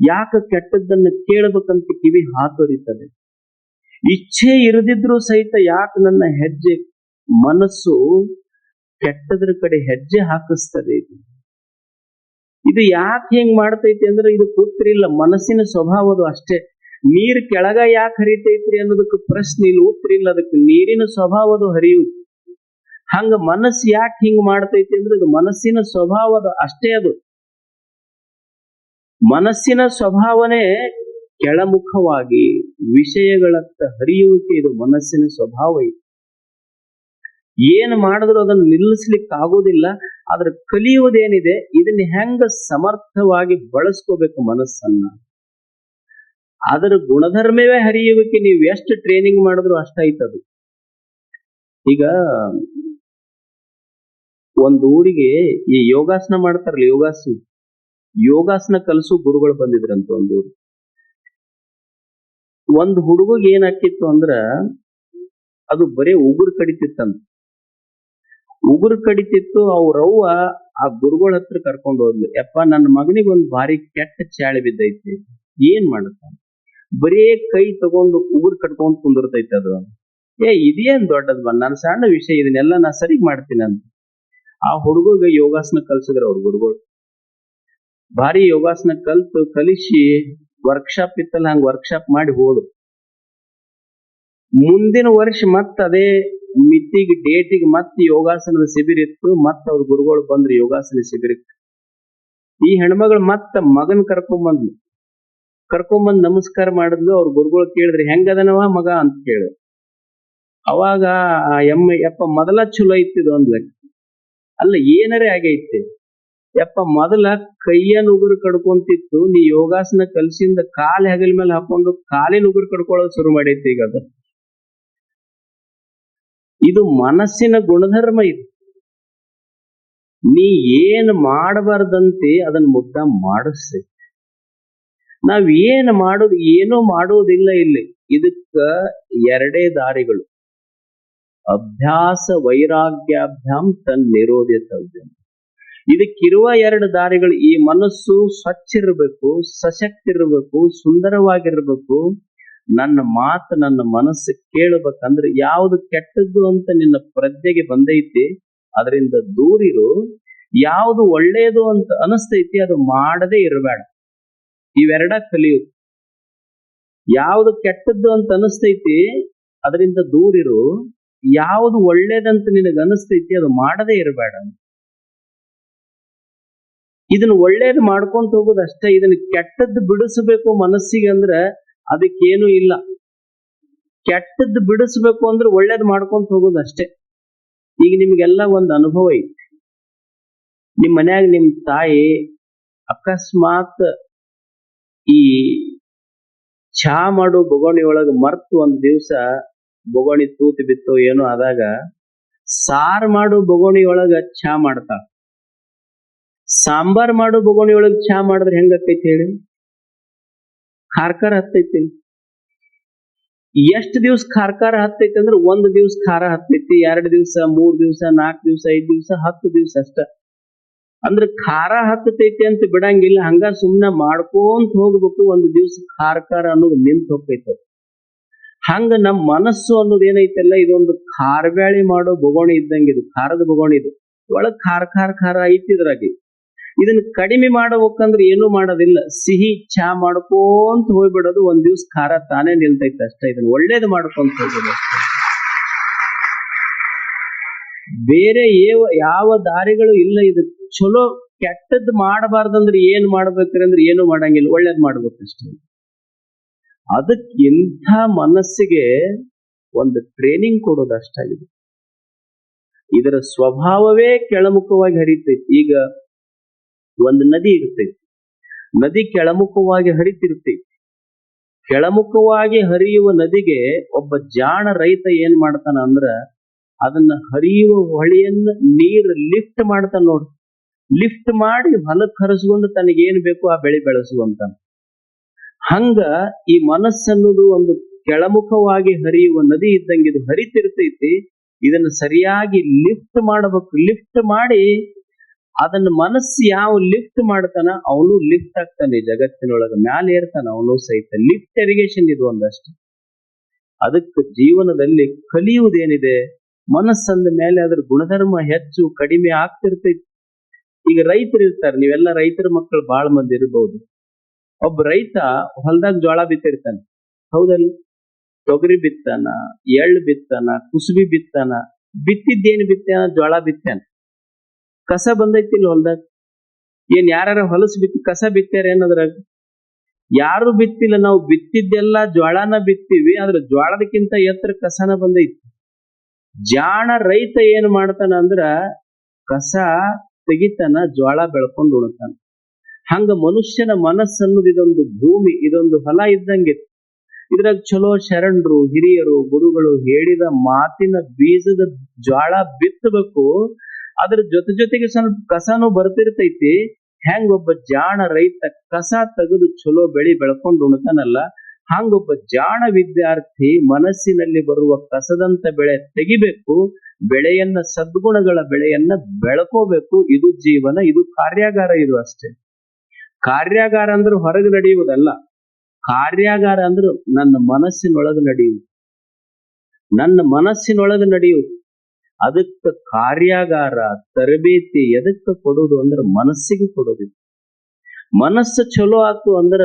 ಯಾಕೆ ಕೆಟ್ಟದ್ದನ್ನು ಕೇಳಬೇಕಂತ ಕಿವಿ ಹಾತೊರಿತದೆ? ಇಚ್ಛೆ ಇರದಿದ್ರೂ ಸಹಿತ ಯಾಕೆ ನನ್ನ ಹೆಜ್ಜೆ, ಮನಸ್ಸು ಕೆಟ್ಟದ್ರ ಕಡೆ ಹೆಜ್ಜೆ ಹಾಕಿಸ್ತದೆ ಇದು? ಇದು ಯಾಕೆ ಹೆಂಗ್ ಮಾಡ್ತೈತಿ ಅಂದ್ರೆ ಇದು ಗೊತ್ತಿರಿಲ್ಲ ಮನಸ್ಸಿನ ಸ್ವಭಾವದು ಅಷ್ಟೇ. ನೀರ್ ಕೆಳಗ ಯಾಕೆ ಹರಿತೈತ್ರಿ ಅನ್ನೋದಕ್ಕೆ ಪ್ರಶ್ನೆ ಇಲ್ಲ, ಉತ್ತರ ಇಲ್ಲ. ಅದಕ್ಕೆ ನೀರಿನ ಸ್ವಭಾವದು ಹರಿಯುತ್ತೆ ಹಂಗ ಮನಸ್ಸು ಯಾಕೆ ಹಿಂಗ್ ಮಾಡ್ತೈತಿ ಅಂದ್ರೆ ಅದು ಮನಸ್ಸಿನ ಸ್ವಭಾವದ ಅಷ್ಟೇ ಅದು. ಮನಸ್ಸಿನ ಸ್ವಭಾವನೆ ಕೆಳಮುಖವಾಗಿ ವಿಷಯಗಳತ್ತ ಹರಿಯುವಿಕೆ ಇದು ಮನಸ್ಸಿನ ಸ್ವಭಾವ ಇದು. ಏನ್ ಮಾಡಿದ್ರು ಅದನ್ನು ನಿಲ್ಲಿಸ್ಲಿಕ್ಕೆ ಆಗೋದಿಲ್ಲ, ಆದ್ರೆ ಕಲಿಯುವುದೇನಿದೆ, ಇದನ್ನ ಹೆಂಗ ಸಮರ್ಥವಾಗಿ ಬಳಸ್ಕೋಬೇಕು ಮನಸ್ಸನ್ನ? ಅದರ ಗುಣಧರ್ಮವೇ ಹರಿಯುವಿಕೆ, ನೀವು ಎಷ್ಟು ಟ್ರೈನಿಂಗ್ ಮಾಡಿದ್ರು ಅಷ್ಟಾಯ್ತದು ಈಗ ಒಂದು ಊರಿಗೆ ಈ ಯೋಗಾಸನ ಮಾಡ್ತಾರಲ್ಲ ಯೋಗಾಸನ ಯೋಗಾಸನ ಕಲಸು ಗುರುಗಳು ಬಂದಿದ್ರಂತ ಒಂದು ಊರು. ಒಂದು ಹುಡುಗಗೆ ಏನಾಕಿತ್ತು ಅಂದ್ರ ಅದು ಬರೇ ಉಗುರು ಕಡಿತಿತ್ತಂತ. ಉಗುರು ಕಡಿತಿತ್ತು ಅವ್ರವ್ವ ಆ ಗುರುಗಳ ಹತ್ರ ಕರ್ಕೊಂಡು ಹೋದ್ಲು. ಯಪ್ಪ ನನ್ನ ಮಗನಿಗೆ ಒಂದು ಭಾರಿ ಕೆಟ್ಟ ಚಾಳಿ ಬಿದ್ದೈತಿ. ಏನ್ ಮಾಡುತ್ತಾನೆ? ಬರೇ ಕೈ ತಗೊಂಡು ಉಗುರು ಕಟ್ಕೊಂಡ್ ಕುಂದಿರ್ತೈತೆ ಅದು. ಏ, ಇದೇನ್ ದೊಡ್ಡದ್ ಬಂದ್ ನನ್ನ ಸಣ್ಣ ವಿಷಯ, ಇದನ್ನೆಲ್ಲ ನಾ ಸರಿ ಮಾಡ್ತೀನಿ ಅಂತ ಆ ಹುಡುಗಗೆ ಯೋಗಾಸನ ಕಲ್ಸಿದ್ರ ಅವ್ರ ಹುಡುಗರು ಭಾರಿ ಯೋಗಾಸನ ಕಲ್ತು ಕಲಿಸಿ ವರ್ಕ್ಶಾಪ್ ಇತ್ತಲ್ಲ, ಹಂಗ ವರ್ಕ್ಶಾಪ್ ಮಾಡಿ ಹೋದ್ರು. ಮುಂದಿನ ವರ್ಷ ಮತ್ತ ಅದೇ ಮಿತಿಗೆ ಡೇಟಿಗೆ ಮತ್ತೆ ಯೋಗಾಸನದ ಶಿಬಿರ ಇತ್ತು, ಮತ್ತ ಅವ್ರ ಗುರುಗಳು ಬಂದ್ರು ಯೋಗಾಸನ ಶಿಬಿರಕ್ಕೆ. ಈ ಹೆಣ್ಮಗಳು ಮತ್ತ ಮಗನ್ ಕರ್ಕೊಂಬಂದ್ಲು ಕರ್ಕೊಂಬಂದ್ ನಮಸ್ಕಾರ ಮಾಡಿದ್ಲು, ಅವ್ರ ಗುರುಗಳು ಕೇಳಿದ್ರಿ, ಹೆಂಗದನವ ಮಗ? ಅಂತ ಕೇಳಿದ್ರು. ಅವಾಗ ಆ ಎಮ್ಮ, ಯಪ್ಪ, ಮೊದಲ ಚಲೋ ಐತಿದ್ ಒಂದ್ ಲೆಕ್ಕ ಅಲ್ಲ, ಏನರೇ ಆಗೈತಿ. ಯಪ್ಪ, ಮೊದಲ ಕೈಯನ್ ಉಗುರು ಕಡ್ಕೊಂತಿತ್ತು, ನೀ ಯೋಗಾಸನ ಕಲ್ಸಿಂದ ಕಾಲ್ ಹೆಗಲ ಮೇಲೆ ಹಾಕೊಂಡು ಕಾಲಿನ ಉಗುರು ಕಡ್ಕೊಳ್ಳೋದು ಶುರು ಮಾಡೈತಿ ಈಗ ಅದು. ಇದು ಮನಸ್ಸಿನ ಗುಣಧರ್ಮ ಇದು. ನೀ ಏನ್ ಮಾಡಬಾರ್ದಂತೆ ಅದನ್ನ ಮುದ್ದ ಮಾಡಿಸ್ತೈತಿ ನಾವ್ ಏನ್ ಮಾಡೋದು, ಏನೂ ಮಾಡೋದಿಲ್ಲ ಇಲ್ಲಿ. ಇದಕ್ಕ ಎರಡೇ ದಾರಿಗಳು. ಅಭ್ಯಾಸ ವೈರಾಗ್ಯಾಭ್ಯಾಮ್ ತನ್ ನಿರೋಧಿತವ್ಯ ಇದಕ್ಕಿರುವ ಎರಡು ದಾರಿಗಳು, ಈ ಮನಸ್ಸು ಸ್ವಚ್ಛ ಇರಬೇಕು ಸಶಕ್ತ ಇರಬೇಕು ಸುಂದರವಾಗಿರ್ಬೇಕು. ನನ್ನ ಮಾತು ನನ್ನ ಮನಸ್ಸು ಕೇಳಬೇಕಂದ್ರೆ ಯಾವುದು ಕೆಟ್ಟದ್ದು ಅಂತ ನಿನ್ನ ಪ್ರಜ್ಞೆಗೆ ಬಂದೈತಿ, ಅದರಿಂದ ದೂರಿರು. ಯಾವುದು ಒಳ್ಳೆಯದು ಅಂತ ಅನಿಸ್ತೈತಿ, ಅದು ಮಾಡದೇ ಇರಬೇಡ. ಇವೆರಡ ಕಲಿಯು ಯಾವುದು ಕೆಟ್ಟದ್ದು ಅಂತ ಅನಿಸ್ತೈತಿ, ಅದರಿಂದ ದೂರಿರು ಯಾವುದು ಒಳ್ಳೇದಂತ ನಿನಗೆ ಅನಿಸ್ತೈತಿ, ಅದು ಮಾಡದೇ ಇರಬೇಡ. ಇದನ್ನ ಒಳ್ಳೇದು ಮಾಡ್ಕೊಂತ ಹೋಗೋದು ಅಷ್ಟೇ, ಇದನ್ನ ಕೆಟ್ಟದ್ದು ಬಿಡಿಸಬೇಕು ಮನಸ್ಸಿಗೆ ಅಂದ್ರ ಅದಕ್ಕೇನು ಇಲ್ಲ. ಕೆಟ್ಟದ್ದು ಬಿಡಿಸ್ಬೇಕು ಅಂದ್ರೆ ಒಳ್ಳೇದು ಮಾಡ್ಕೊಂತ ಹೋಗೋದು ಅಷ್ಟೇ. ಈಗ ನಿಮ್ಗೆಲ್ಲ ಒಂದು ಅನುಭವ ಐತಿ. ನಿಮ್ ಮನ್ಯಾಗ ನಿಮ್ ತಾಯಿ ಅಕಸ್ಮಾತ್ ಈ ಚಾ ಮಾಡು ಬೊಗೋಣಿ ಒಳಗ ಮರ್ತು ಒಂದ್ ದಿವಸ ಬೊಗೋಣಿ ತೂತು ಬಿತ್ತು ಏನೋ ಆದಾಗ ಸಾರ್ ಮಾಡು ಬೊಗೋಣಿ ಒಳಗ ಚಾ ಮಾಡ್ತಾಳ. ಸಾಂಬಾರ್ ಮಾಡು ಬೊಗೋಣಿ ಒಳಗ ಚಾ ಮಾಡಿದ್ರೆ ಹೆಂಗ ಆಕೈತಿ ಹೇಳಿ? ಖಾರ್ಕಾರ ಹತ್ತೈತಿ. ಎಷ್ಟ್ ದಿವ್ಸ ಖಾರ್ಕಾರ ಹತ್ತೈತಿ ಅಂದ್ರೆ ಒಂದ್ ದಿವ್ಸ ಖಾರ ಹತ್ತೈತಿ, ಎರಡ್ ದಿವ್ಸ, ಮೂರ್ ದಿವ್ಸ ನಾಲ್ಕ್ ದಿವ್ಸ, ಐದ್ ದಿವ್ಸ, ಹತ್ತು ದಿವ್ಸ ಅಷ್ಟ. ಅಂದ್ರೆ ಖಾರ ಹತ್ತತೈತಿ ಅಂತ ಬಿಡಂಗಿಲ್ಲ. ಹಂಗ ಸುಮ್ನೆ ಮಾಡ್ಕೊಂತ ಹೋಗ್ಬೇಕು ಒಂದು ದಿವ್ಸ ಖಾರ ಅನ್ನೋದು ನಿಂತ ಹೋಗ್ತೈತೆ ಹಂಗ ನಮ್ಮ ಮನಸ್ಸು ಅನ್ನೋದು ಏನೈತಲ್ಲ, ಇದೊಂದು ಖಾರಬ್ಯಾಳಿ ಮಾಡೋ ಬೊಗೋಣಿ ಇದ್ದಂಗೆ ಇದು, ಖಾರದ ಬೊಗೋಣಿ ಇದು. ಒಳಗ್ ಖಾರ ಖಾರ ಖಾರ ಐತಿದ್ರಾಗಿ ಇದನ್ನ ಕಡಿಮೆ ಮಾಡಬೇಕಂದ್ರೆ ಏನು ಮಾಡೋದಿಲ್ಲ. ಸಿಹಿ, ಚಾ ಮಾಡ್ಕೊಂತ ಹೋಗ್ಬಿಡೋದು ಒಂದ್ ದಿವ್ಸ ಖಾರ ತಾನೇ ನಿಲ್ತೈತೆ ಅಷ್ಟೇ. ಇದನ್ನ ಒಳ್ಳೇದು ಮಾಡ್ಕೊಂತ ಹೋಗೋದು ಬೇರೆ ಯಾವ ದಾರಿಗಳು ಇಲ್ಲ ಇದು ಚಲೋ ಕೆಟ್ಟದ್ದು ಮಾಡಬಾರ್ದಂದ್ರೆ ಏನ್ ಮಾಡ್ಬೇಕ್ರಿ ಅಂದ್ರೆ ಏನು ಮಾಡಂಗಿಲ್ಲ, ಒಳ್ಳೇದ್ ಮಾಡ್ಬೇಕಷ್ಟೇ ಅದಕ್ಕೆ ಮನಸ್ಸಿಗೆ ಒಂದು ಟ್ರೈನಿಂಗ್ ಕೊಡೋದು ಅಷ್ಟಾಗಿದೆ. ಇದರ ಸ್ವಭಾವವೇ ಕೆಳಮುಖವಾಗಿ ಹರಿತೈತಿ. ಈಗ ಒಂದು ನದಿ ಇರ್ತೈತಿ. ನದಿ ಕೆಳಮುಖವಾಗಿ ಹರಿತಿರ್ತೈತಿ. ಕೆಳಮುಖವಾಗಿ ಹರಿಯುವ ನದಿಗೆ ಒಬ್ಬ ಜಾಣ ರೈತ ಏನ್ ಮಾಡ್ತಾನ ಅಂದ್ರ ಅದನ್ನ ಹರಿಯುವ ಹೊಳೆಯನ್ನ ನೀರು ಲಿಫ್ಟ್ ಮಾಡ್ತಾನ ನೋಡ್ರಿ ಲಿಫ್ಟ್ ಮಾಡಿ ಹೊಲಕ್ಕೆ ಹರಿಸ್ಕೊಂಡು ತನಗೇನ್ ಬೇಕು ಆ ಬೆಳೆ ಬೆಳೆಸುವಂತ ಹಂಗ ಈ ಮನಸ್ಸನ್ನೋದು ಒಂದು ಕೆಳಮುಖವಾಗಿ ಹರಿಯುವ ನದಿ ಇದ್ದಂಗೆ ಇದು ಹರಿತಿರ್ತೈತಿ, ಇದನ್ನ ಸರಿಯಾಗಿ ಲಿಫ್ಟ್ ಮಾಡಬೇಕು. ಲಿಫ್ಟ್ ಮಾಡಿ ಅದನ್ನ ಮನಸ್ಸು ಯಾವ ಲಿಫ್ಟ್ ಮಾಡ್ತಾನ, ಅವನು ಲಿಫ್ಟ್ ಆಗ್ತಾನೆ. ಜಗತ್ತಿನೊಳಗ ಮ್ಯಾಲೆ ಏರ್ತಾನ, ಅವನು ಸಹಿತ ಲಿಫ್ಟ್ ಇರಿಗೇಷನ್ ಇದು ಒಂದಷ್ಟು. ಅದಕ್ಕೆ ಜೀವನದಲ್ಲಿ ಕಲಿಯುವುದೇನಿದೆ, ಮನಸ್ಸಂದ ಮೇಲೆ ಅದ್ರ ಗುಣಧರ್ಮ ಹೆಚ್ಚು ಕಡಿಮೆ ಆಗ್ತಿರ್ತೈತಿ. ಈಗ ರೈತರು ಇರ್ತಾರೆ, ನೀವೆಲ್ಲ ರೈತರ ಮಕ್ಕಳು ಬಾಳ ಮಂದಿ ಇರಬಹುದು ಒಬ್ಬ ರೈತ ಹೊಲದಾಗ ಜೋಳ ಬಿತ್ತಿರ್ತಾನೆ. ಹೌದಲ್ಲ? ತೊಗರಿ ಬಿತ್ತಾನ, ಎಳ್ಳು ಬಿತ್ತಾನ, ಕುಸುಬಿ ಬಿತ್ತಾನ, ಬಿತ್ತಿದ್ದೇನು ಬಿತ್ತಾನ ಜೋಳ ಬಿತ್ತಾನ. ಕಸ ಬಂದೈತಿಲ್ಲ ಹೊಲ್ದಾಗ? ಏನ್ ಯಾರ ಹೊಲಸು ಬಿತ್ತಿ ಕಸ ಬಿತ್ತಾರ ಏನದ್ರಾಗ ಯಾರು ಬಿತ್ತಿಲ್ಲ, ನಾವು ಬಿತ್ತಿದ್ದೆಲ್ಲ ಜ್ವಾಳನ ಬಿತ್ತೀವಿ, ಆದ್ರೆ ಜ್ವಾಳದಕ್ಕಿಂತ ಎತ್ತರ ಕಸನ ಬಂದೈತಿ. ಜಾಣ ರೈತ ಏನ್ ಮಾಡ್ತಾನ ಅಂದ್ರ ಕಸ ತೆಗಿತಾನ ಜ್ವಾಳ ಬೆಳ್ಕೊಂಡು ಉಣತಾನ. ಹಂಗ ಮನುಷ್ಯನ ಮನಸ್ಸನ್ನು ಇದೊಂದು ಭೂಮಿ, ಇದೊಂದು ಹೊಲ ಇದ್ದಂಗೆ ಇದ್ರಾಗ ಚಲೋ ಶರಣರು, ಹಿರಿಯರು, ಗುರುಗಳು ಹೇಳಿದ ಮಾತಿನ ಬೀಜದ ಜ್ವಾಳ ಬಿತ್ತಬೇಕು. ಅದ್ರ ಜೊತೆ ಜೊತೆಗೆ ಸ್ವಲ್ಪ ಕಸನೂ ಬರ್ತಿರ್ತೈತಿ. ಹೆಂಗ ಒಬ್ಬ ಜಾಣ ರೈತ ಕಸ ತೆಗೆದು ಚಲೋ ಬೆಳಿ ಬೆಳ್ಕೊಂಡು ಉಣ್ತಾನಲ್ಲ ಹಂಗೊಬ್ಬ ಜಾಣ ವಿದ್ಯಾರ್ಥಿ ಮನಸ್ಸಿನಲ್ಲಿ ಬರುವ ಕಸದಂತ ಬೆಳೆ ತೆಗಿಬೇಕು. ಬೆಳೆಯನ್ನ, ಸದ್ಗುಣಗಳ ಬೆಳೆಯನ್ನ ಬೆಳಕೋಬೇಕು. ಇದು ಜೀವನ, ಇದು ಕಾರ್ಯಾಗಾರ ಇದು ಅಷ್ಟೇ. ಕಾರ್ಯಾಗಾರ ಅಂದ್ರೆ ಹೊರಗೆ ನಡೆಯುವುದಲ್ಲ. ಕಾರ್ಯಾಗಾರ ಅಂದ್ರೆ ನನ್ನ ಮನಸ್ಸಿನೊಳಗೆ ನಡೆಯುವುದು. ನನ್ನ ಮನಸ್ಸಿನೊಳಗೆ ನಡೆಯುವುದು. ಅದಕ್ಕೆ ಕಾರ್ಯಾಗಾರ, ತರಬೇತಿ ಎದಕ್ಕೆ ಕೊಡೋದು ಅಂದ್ರೆ ಮನಸ್ಸಿಗೆ ಕೊಡೋದು ಮನಸ್ಸು ಚಲೋ ಆತು ಅಂದ್ರ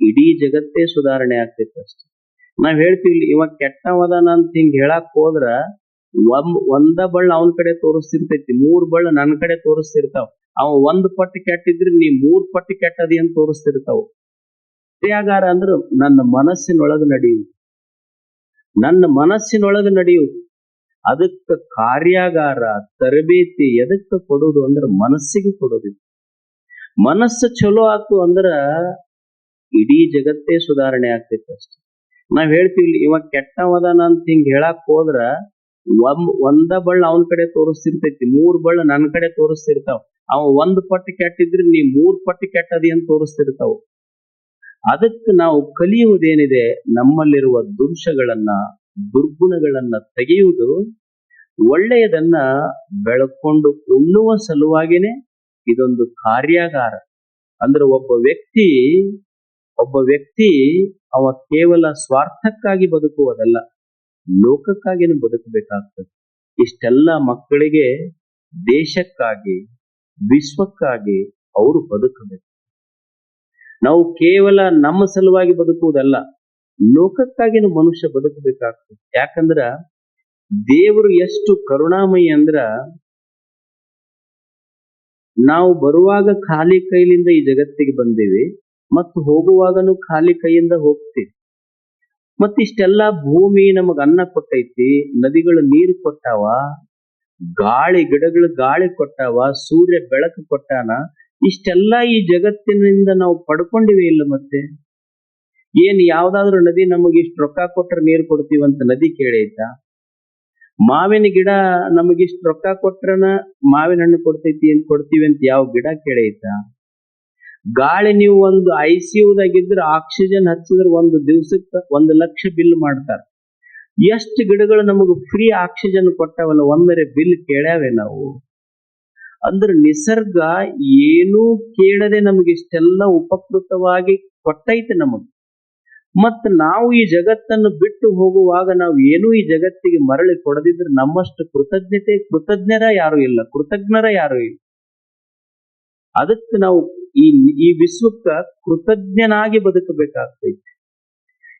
ಇಡೀ ಜಗತ್ತೇ ಸುಧಾರಣೆ ಆಗ್ತೈತೆ ಅಷ್ಟೇ. ನಾವ್ ಹೇಳ್ತೀವಿ ಇವ ಕೆಟ್ಟವದಾನ ಅಂತ ಹಿಂಗ್ ಹೇಳಕ್ ಹೋದ್ರ ಒಂದ್ ಬಳ್ಳ ಅವನ ಕಡೆ ತೋರಿಸ್ತಿರ್ತೈತಿ, ಮೂರ್ ಬಳ್ಳ ನನ್ನ ಕಡೆ ತೋರಿಸ್ತಿರ್ತಾವ. ಅವ ಒಂದ್ ಪಟ್ಟು ಕೆಟ್ಟಿದ್ರೆ ನೀ ಮೂರ್ ಪಟ್ಟು ಕೆಟ್ಟದಿ ಅಂತ ತೋರಿಸ್ತಿರ್ತಾವ? ಕ್ರಿಯಾಗಾರ ಅಂದ್ರ ನನ್ನ ಮನಸ್ಸಿನೊಳಗ ನಡೆಯು. ನನ್ನ ಮನಸ್ಸಿನೊಳಗ ನಡೆಯು. ಅದಕ್ಕ ಕಾರ್ಯಾಗಾರ, ತರಬೇತಿ ಎದಕ್ಕ ಕೊಡೋದು ಅಂದ್ರ ಮನಸ್ಸಿಗೆ ಕೊಡೋದು. ಮನಸ್ಸು ಚಲೋ ಆತು ಅಂದ್ರ ಇಡೀ ಜಗತ್ತೇ ಸುಧಾರಣೆ ಆಗ್ತೈತೆ ಅಷ್ಟೆ. ನಾವ್ ಹೇಳ್ತೀವಿ ಇವ ಕೆಟ್ಟವದಾನ ಅಂತ ಹಿಂಗ್ ಹೇಳಕ್ ಹೋದ್ರ ಒಂದ್ ಬಳ್ಳ ಅವನ ಕಡೆ ತೋರಿಸ್ತಿರ್ತೈತಿ, ಮೂರ್ ಬಳ್ಳ ನನ್ನ ಕಡೆ ತೋರಿಸ್ತಿರ್ತಾವ. ಅವ ಒಂದ್ ಪಟ್ಟು ಕೆಟ್ಟಿದ್ರೆ ನೀ ಮೂರ್ ಪಟ್ಟು ಕೆಟ್ಟದಿ ಅಂತ ತೋರಿಸ್ತಿರ್ತಾವ? ಅದಕ್ಕೆ ನಾವು ಕಲಿಯುವುದೇನಿದೆ, ನಮ್ಮಲ್ಲಿರುವ ದುರ್ಷಗಳನ್ನ ದುರ್ಗುಣಗಳನ್ನ ತೆಗೆಯುವುದು ಒಳ್ಳೆಯದನ್ನ ಬೆಳಕೊಂಡು ಉಣ್ಣುವ ಸಲುವಾಗಿನೇ ಇದೊಂದು ಕಾರ್ಯಾಗಾರ. ಅಂದ್ರೆ ಒಬ್ಬ ವ್ಯಕ್ತಿ ಒಬ್ಬ ವ್ಯಕ್ತಿ ಅವ ಕೇವಲ ಸ್ವಾರ್ಥಕ್ಕಾಗಿ ಬದುಕುವುದಲ್ಲ. ಲೋಕಕ್ಕಾಗಿನೂ ಬದುಕಬೇಕಾಗ್ತದೆ? ಇಷ್ಟೆಲ್ಲ ಮಕ್ಕಳಿಗೆ ದೇಶಕ್ಕಾಗಿ, ವಿಶ್ವಕ್ಕಾಗಿ ಅವರು ಬದುಕಬೇಕು. ನಾವು ಕೇವಲ ನಮ್ಮ ಸಲುವಾಗಿ ಬದುಕುವುದಲ್ಲ, ಲೋಕಕ್ಕಾಗಿನೂ ಮನುಷ್ಯ ಬದುಕಬೇಕಾಗ್ತದೆ? ಯಾಕಂದ್ರ ದೇವರು ಎಷ್ಟು ಕರುಣಾಮಯಿ ಅಂದ್ರ ನಾವು ಬರುವಾಗ ಖಾಲಿ ಕೈಲಿಂದ ಈ ಜಗತ್ತಿಗೆ ಬಂದೇವಿ, ಮತ್ತು ಹೋಗುವಾಗನು ಖಾಲಿ ಕೈಯಿಂದ ಹೋಗ್ತೀವಿ. ಮತ್ತಿಷ್ಟೆಲ್ಲ ಭೂಮಿ ನಮಗ ಅನ್ನ ಕೊಟ್ಟೈತಿ, ನದಿಗಳು ನೀರು ಕೊಟ್ಟಾವ, ಗಾಳಿ, ಗಿಡಗಳು ಗಾಳಿ ಕೊಟ್ಟಾವ, ಸೂರ್ಯ ಬೆಳಕು ಕೊಟ್ಟಾನ, ಇಷ್ಟೆಲ್ಲ ಈ ಜಗತ್ತಿನಿಂದ ನಾವು ಪಡ್ಕೊಂಡಿವಿ ಇಲ್ಲ ಮತ್ತೆ? ಏನ್ ಯಾವ್ದಾದ್ರು ನದಿ ನಮಗೆ ಇಷ್ಟು ರೊಕ್ಕ ಕೊಟ್ರೆ ನೀರು ಕೊಡ್ತೀವಂತ ನದಿ ಕೇಳೈತಾ? ಮಾವಿನ ಗಿಡ ನಮಗಿಷ್ಟು ರೊಕ್ಕ ಕೊಟ್ರನ ಮಾವಿನ ಹಣ್ಣು ಕೊಡ್ತೈತಿ ಅಂತ ಕೊಡ್ತೀವಿ ಅಂತ ಯಾವ ಗಿಡ ಕೇಳೈತಾ? ಗಾಳಿ ನೀವು ಒಂದು ಐ ಸಿ ಯುದಾಗಿದ್ರೆ ಆಕ್ಸಿಜನ್ ಹಚ್ಚಿದ್ರೆ ಒಂದು ದಿವಸಕ್ಕೆ ಒಂದು ಲಕ್ಷ ಬಿಲ್ ಮಾಡ್ತಾರೆ. ಎಷ್ಟು ಗಿಡಗಳು ನಮಗೆ ಫ್ರೀ ಆಕ್ಸಿಜನ್ ಕೊಟ್ಟವಲ್ಲ ಒಮ್ಮೆರೆ ಬಿಲ್ ಕೇಳ್ಯಾವೆ ನಾವು. ಅಂದ್ರೆ ನಿಸರ್ಗ ಏನೂ ಕೇಳದೆ ನಮಗೆ ಇಷ್ಟೆಲ್ಲ ಉಪಕೃತವಾಗಿ ಕೊಟ್ಟೈತೆ ನಮಗೆ. ಮತ್ತ ನಾವು ಈ ಜಗತ್ತನ್ನು ಬಿಟ್ಟು ಹೋಗುವಾಗ ನಾವು ಏನೂ ಈ ಜಗತ್ತಿಗೆ ಮರಳಿ ಕೊಡದಿದ್ರೆ ನಮ್ಮಷ್ಟು ಕೃತಜ್ಞತೆ, ಕೃತಜ್ಞರ ಯಾರು ಇಲ್ಲ, ಕೃತಜ್ಞರ ಯಾರು ಇಲ್ಲ. ಅದಕ್ಕೆ ನಾವು ಈ ಈ ವಿಶ್ವಕ್ಕ ಕೃತಜ್ಞನಾಗಿ ಬದುಕಬೇಕಾಗ್ತೈತಿ.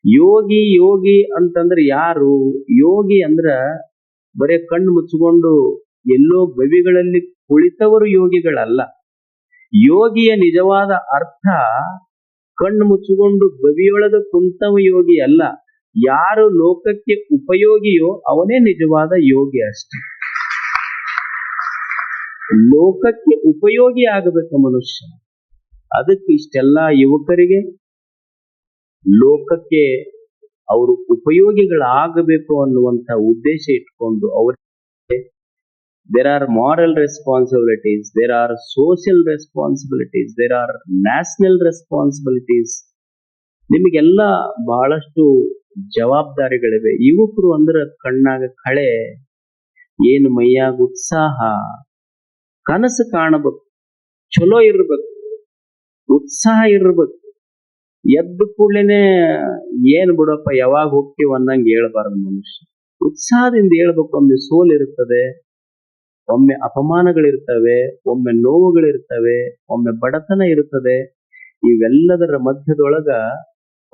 ಯೋಗಿ ಯೋಗಿ ಅಂತಂದ್ರೆ ಯಾರು? ಯೋಗಿ ಅಂದ್ರ ಬರೇ ಕಣ್ಣು ಮುಚ್ಚಿಕೊಂಡು ಎಲ್ಲೋ ಗವಿಗಳಲ್ಲಿ ಕುಳಿತವರು ಯೋಗಿಗಳಲ್ಲ. ಯೋಗಿಯ ನಿಜವಾದ ಅರ್ಥ ಕಣ್ಣು ಮುಚ್ಚಿಕೊಂಡು ಗವಿಯೊಳಗ ಕುಂತವ ಯೋಗಿ ಅಲ್ಲ. ಯಾರು ಲೋಕಕ್ಕೆ ಉಪಯೋಗಿಯೋ ಅವನೇ ನಿಜವಾದ ಯೋಗಿ ಅಷ್ಟೆ. ಲೋಕಕ್ಕೆ ಉಪಯೋಗಿ ಆಗಬೇಕು ಮನುಷ್ಯ ಅದಕ್ಕೆ ಇಷ್ಟೆಲ್ಲ ಯುವಕರಿಗೆ ಲೋಕಕ್ಕೆ ಅವರು ಉಪಯೋಗಿಗಳಾಗಬೇಕು ಅನ್ನುವಂತ ಉದ್ದೇಶ ಇಟ್ಕೊಂಡು ಅವರಿಗೆ there are moral responsibilities there are social responsibilities there are national responsibilities ನಿಮಗೆಲ್ಲ ಬಹಳಷ್ಟು ಜವಾಬ್ದಾರಿಗಳಿವೆ. ಯುವಕರು ಅಂದ್ರೆ ಕಣ್ಣಾಗ ಕಳೆ, ಏನು ಮೈಯಾಗ ಉತ್ಸಾಹ ಕನಸು ಕಾಣಬೇಕು. ಚಲೋ ಇರ್ಬೇಕು. ಉತ್ಸಾಹ ಇರ್ಬೇಕು. ಎದ್ದ ಕೂಡ್ಲೇನೆ ಏನ್ ಬಿಡಪ್ಪ, ಯಾವಾಗ ಹೋಗ್ತೀವಿ ಅನ್ನಂಗೆ ಹೇಳ್ಬಾರ್ದು ಮನುಷ್ಯ. ಉತ್ಸಾಹದಿಂದ ಹೇಳ್ಬೇಕು, ಒಮ್ಮೆ ಸೋಲ್ ಇರುತ್ತದೆ, ಒಮ್ಮೆ ಅಪಮಾನಗಳಿರ್ತವೆ, ಒಮ್ಮೆ ನೋವುಗಳಿರ್ತವೆ, ಒಮ್ಮೆ ಬಡತನ ಇರುತ್ತದೆ ಇವೆಲ್ಲದರ ಮಧ್ಯದೊಳಗ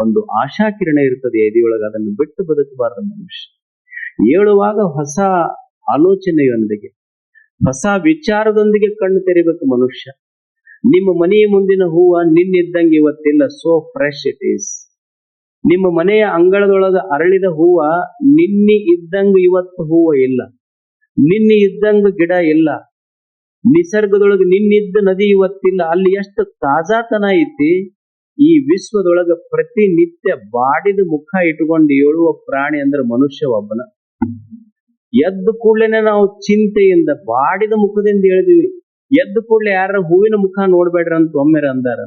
ಒಂದು ಆಶಾಕಿರಣ ಇರ್ತದೆ ಎದೆಯೊಳಗ ಅದನ್ನು ಬಿಟ್ಟು ಬದುಕಬಾರದು ಮನುಷ್ಯ. ಹೇಳುವಾಗ ಹೊಸ ಆಲೋಚನೆಯೊಂದಿಗೆ. ಹೊಸ ವಿಚಾರದೊಂದಿಗೆ ಕಣ್ಣು ತೆರಿಬೇಕು ಮನುಷ್ಯ. ನಿಮ್ಮ ಮನೆಯ ಮುಂದಿನ ಹೂವ ನಿನ್ನಿದ್ದಂಗೆ ಇವತ್ತಿಲ್ಲ ಸೋ ಫ್ರೆಶ್ ಇಟ್ ಈಸ್ ನಿಮ್ಮ ಮನೆಯ ಅಂಗಳದೊಳಗ ಅರಳಿದ ಹೂವ ನಿನ್ನೆ ಇದ್ದಂಗ ಇವತ್ತು ಹೂವ ಇಲ್ಲ. ನಿನ್ನೆ ಇದ್ದಂಗ ಗಿಡ ಇಲ್ಲ. ನಿಸರ್ಗದೊಳಗೆ ನಿನ್ನಿದ್ದ ನದಿ ಇವತ್ತಿಲ್ಲ. ಅಲ್ಲಿ ಎಷ್ಟು ತಾಜಾತನ ಐತಿ. ಈ ವಿಶ್ವದೊಳಗ ಪ್ರತಿನಿತ್ಯ ಬಾಡಿದ ಮುಖ ಇಟ್ಕೊಂಡು ಏಳುವ ಪ್ರಾಣಿ ಅಂದ್ರೆ ಮನುಷ್ಯ ಒಬ್ಬನ. ಎದ್ದು ಕೂಡ್ಲೇನೆ ನಾವು ಚಿಂತೆಯಿಂದ ಬಾಡಿದ ಮುಖದಿಂದ ಹೇಳಿದೀವಿ. ಎದ್ದು ಕೂಡ್ಲೆ ಯಾರ ಹೂವಿನ ಮುಖ ನೋಡ್ಬೇಡ್ರಿ ಅಂತ ಒಮ್ಮೆರ ಅಂದಾರ.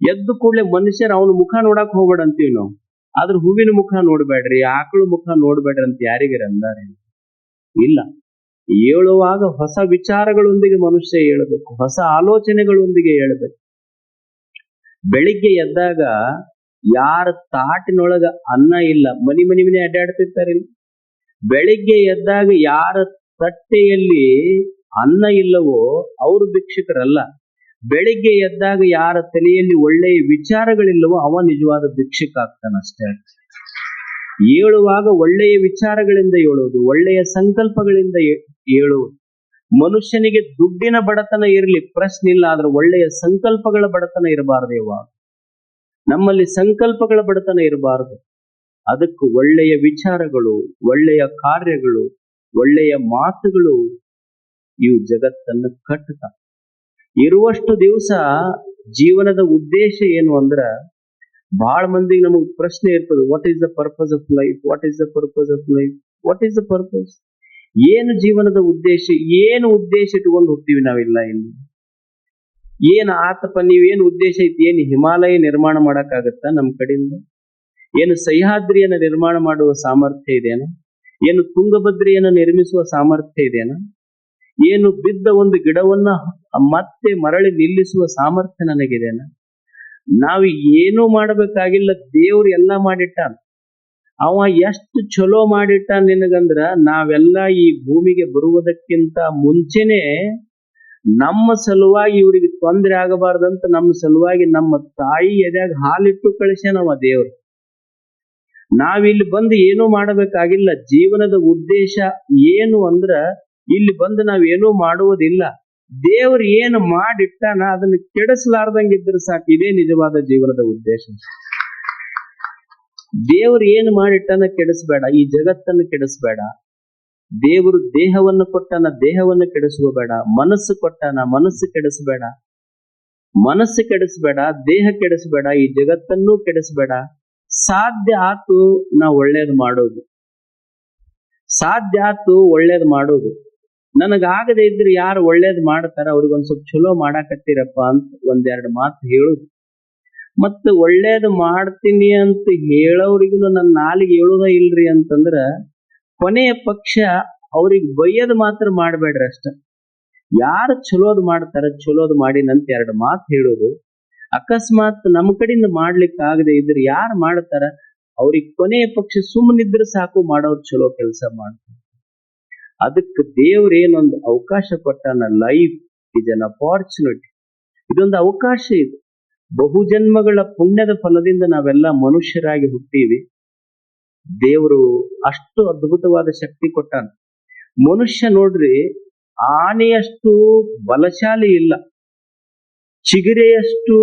ಎದ್ದು ಕೂಡ್ಲೆ ಮನುಷ್ಯರ ಅವನ ಮುಖ ನೋಡಕ್ ಹೋಗ್ಬೇಡ ಅಂತೀವಿ ನಾವು. ಆದ್ರ ಹೂವಿನ ಮುಖ ನೋಡ್ಬೇಡ್ರಿ, ಆಕಳು ಮುಖ ನೋಡ್ಬೇಡ್ರಿ ಅಂತ ಯಾರಿಗಾರ ಅಂದಾರೆ? ಇಲ್ಲ. ಹೇಳುವಾಗ ಹೊಸ ವಿಚಾರಗಳೊಂದಿಗೆ ಮನುಷ್ಯ ಹೇಳಬೇಕು, ಹೊಸ ಆಲೋಚನೆಗಳೊಂದಿಗೆ ಹೇಳಬೇಕು. ಬೆಳಿಗ್ಗೆ ಎದ್ದಾಗ ಯಾರ ತಾಟಿನೊಳಗ ಅನ್ನ ಇಲ್ಲ, ಮನಿ ಮನಿ ಮನೆ ಅಡ್ಡಾಡ್ತಿರ್ತಾರಿಲ್ಲ ಬೆಳಿಗ್ಗೆ ಎದ್ದಾಗ ಯಾರ ತಟ್ಟೆಯಲ್ಲಿ ಅನ್ನ ಇಲ್ಲವೋ ಅವರು ಭಿಕ್ಷುಕರಲ್ಲ. ಬೆಳಿಗ್ಗೆ ಎದ್ದಾಗ ಯಾರ ತಲೆಯಲ್ಲಿ ಒಳ್ಳೆಯ ವಿಚಾರಗಳಿಲ್ಲವೋ ಅವ ನಿಜವಾದ ಭಿಕ್ಷುಕ ಆಗ್ತಾನಷ್ಟೇ ಹೇಳುವಾಗ ಒಳ್ಳೆಯ ವಿಚಾರಗಳಿಂದ ಏಳುವುದು, ಒಳ್ಳೆಯ ಸಂಕಲ್ಪಗಳಿಂದ ಏಳುವುದು. ಮನುಷ್ಯನಿಗೆ ದುಡ್ಡಿನ ಬಡತನ ಇರಲಿ, ಪ್ರಶ್ನೆ ಇಲ್ಲ, ಆದ್ರೆ ಒಳ್ಳೆಯ ಸಂಕಲ್ಪಗಳ ಬಡತನ ಇರಬಾರದು ಯಾವಾಗ ನಮ್ಮಲ್ಲಿ ಸಂಕಲ್ಪಗಳ ಬಡತನ ಇರಬಾರದು. ಅದಕ್ಕೆ ಒಳ್ಳೆಯ ವಿಚಾರಗಳು, ಒಳ್ಳೆಯ ಕಾರ್ಯಗಳು, ಒಳ್ಳೆಯ ಮಾತುಗಳು ಇವು ಜಗತ್ತನ್ನು ಕಟ್ಟುತ್ತ. ಇರುವಷ್ಟು ದಿವಸ ಜೀವನದ ಉದ್ದೇಶ ಏನು ಅಂದ್ರ ಬಹಳ ಮಂದಿಗೆ ನಮಗ್ ಪ್ರಶ್ನೆ ಇರ್ತದೆ what is the purpose of life what is the purpose of life what is the purpose ಏನು ಜೀವನದ ಉದ್ದೇಶ, ಏನು ಉದ್ದೇಶ ಇಟ್ಕೊಂಡು ಹೋಗ್ತೀವಿ ನಾವೆಲ್ಲ ಇಲ್ಲಿ ಏನ್ ಆತಪ್ಪ ನೀವೇನು ಉದ್ದೇಶ ಐತಿ, ಏನು ಹಿಮಾಲಯ ನಿರ್ಮಾಣ ಮಾಡಕ್ಕಾಗತ್ತಾ ನಮ್ ಕಡೆಯಿಂದ? ಏನು ಸಹ್ಯಾದ್ರಿಯನ್ನು ನಿರ್ಮಾಣ ಮಾಡುವ ಸಾಮರ್ಥ್ಯ ಇದೆಯೇನ? ಏನು ತುಂಗಭದ್ರಿಯನ್ನು ನಿರ್ಮಿಸುವ ಸಾಮರ್ಥ್ಯ ಇದೆಯಾ ಏನು ಬಿದ್ದ ಒಂದು ಗಿಡವನ್ನ ಮತ್ತೆ ಮರಳಿ ನಿಲ್ಲಿಸುವ ಸಾಮರ್ಥ್ಯ ನನಗಿದೆನಾ ನಾವು ಏನು ಮಾಡಬೇಕಾಗಿಲ್ಲ, ದೇವ್ರು ಎಲ್ಲ ಮಾಡಿಟ್ಟ ಅವ ಎಷ್ಟು ಚಲೋ ಮಾಡಿಟ್ಟ ನಿನಗಂದ್ರ, ನಾವೆಲ್ಲ ಈ ಭೂಮಿಗೆ ಬರುವುದಕ್ಕಿಂತ ಮುಂಚೆನೆ ನಮ್ಮ ಸಲುವಾಗಿ ಇವರಿಗೆ ತೊಂದರೆ ಆಗಬಾರ್ದಂತ ನಮ್ಮ ಸಲುವಾಗಿ ನಮ್ಮ ತಾಯಿ ಎದ್ಯಾಗ ಹಾಲಿಟ್ಟು ಕಳಿಸ್ಯಾನವ ದೇವ್ರು. ನಾವಿಲ್ಲಿ ಬಂದು ಏನೂ ಮಾಡಬೇಕಾಗಿಲ್ಲ. ಜೀವನದ ಉದ್ದೇಶ ಏನು ಅಂದ್ರ, ಇಲ್ಲಿ ಬಂದು ನಾವೇನೂ ಮಾಡುವುದಿಲ್ಲ. ದೇವ್ರು ಏನು ಮಾಡಿಟ್ಟಾನ ಅದನ್ನ ಕೆಡಿಸಲಾರ್ದಂಗಿದ್ರೆ ಸಾಕು. ಇದೇ ನಿಜವಾದ ಜೀವನದ ಉದ್ದೇಶ. ದೇವ್ರು ಏನು ಮಾಡಿಟ್ಟನ ಕೆಡಿಸ್ಬೇಡ. ಈ ಜಗತ್ತನ್ನು ಕೆಡಿಸ್ಬೇಡ. ದೇವರು ದೇಹವನ್ನು ಕೊಟ್ಟನ ದೇಹವನ್ನು ಕೆಡಿಸ್ಕೋಬೇಡ. ಮನಸ್ಸು ಕೊಟ್ಟನ ಮನಸ್ಸು ಕೆಡಿಸ್ಬೇಡ. ಮನಸ್ಸು ಕೆಡಿಸ್ಬೇಡ, ದೇಹ ಕೆಡಿಸ್ಬೇಡ, ಈ ಜಗತ್ತನ್ನು ಕೆಡಿಸ್ಬೇಡ. ಸಾಧ್ಯ ಆತು ನಾ ಒಳ್ಳೇದು ಮಾಡೋದು. ಸಾಧ್ಯ ಆತು ಒಳ್ಳೇದು ಮಾಡೋದು. ನನಗಾಗದೆ ಇದ್ರೆ ಯಾರು ಒಳ್ಳೇದು ಮಾಡ್ತಾರ ಅವ್ರಿಗೆ ಸ್ವಲ್ಪ ಚಲೋ ಮಾಡಾಕತ್ತೀರಪ್ಪ ಅಂತ ಒಂದೆರಡು ಮಾತು ಹೇಳುದು. ಮತ್ತ ಒಳ್ಳೇದು ಮಾಡ್ತೀನಿ ಅಂತ ಹೇಳೋರಿಗೂ ನನ್ನ ನಾಲಿಗೆ ಹೇಳುದ ಇಲ್ರಿ ಅಂತಂದ್ರ, ಕೊನೆಯ ಪಕ್ಷ ಅವ್ರಿಗೆ ಬೈಯೋದು ಮಾತ್ರ ಮಾಡಬೇಡ್ರಿ ಅಷ್ಟ. ಯಾರು ಚಲೋದ್ ಮಾಡ್ತಾರ ಚಲೋದ್ ಮಾಡಿನಂತ ಎರಡು ಮಾತು ಹೇಳೋದು. ಅಕಸ್ಮಾತ್ ನಮ್ಮ ಕಡೆಯಿಂದ ಮಾಡ್ಲಿಕ್ಕೆ ಆಗದೆ ಇದ್ರೆ ಯಾರು ಮಾಡ್ತಾರ? ಅವ್ರಿಗೆ ಕೊನೆಯ ಪಕ್ಷ ಸುಮ್ಮನಿದ್ರೆ ಸಾಕು, ಮಾಡೋರು ಚಲೋ ಕೆಲಸ ಮಾಡ್ತಾರೆ. ಅದಕ್ಕೆ ದೇವ್ರ ಏನೊಂದು ಅವಕಾಶ ಕೊಟ್ಟಾನ ಲೈಫ್ ಇಸ್ ಅನ್ ಅಪಾರ್ಚುನಿಟಿ ಇದೊಂದು ಅವಕಾಶ ಇದು. ಬಹುಜನ್ಮಗಳ ಪುಣ್ಯದ ಫಲದಿಂದ ನಾವೆಲ್ಲ ಮನುಷ್ಯರಾಗಿ ಹುಟ್ಟೀವಿ. ದೇವರು ಅಷ್ಟು ಅದ್ಭುತವಾದ ಶಕ್ತಿ ಕೊಟ್ಟಾನ. ಮನುಷ್ಯ ನೋಡ್ರಿ, ಆನೆಯಷ್ಟು ಬಲಶಾಲಿ ಇಲ್ಲ. ಚಿಗರೆಯಷ್ಟು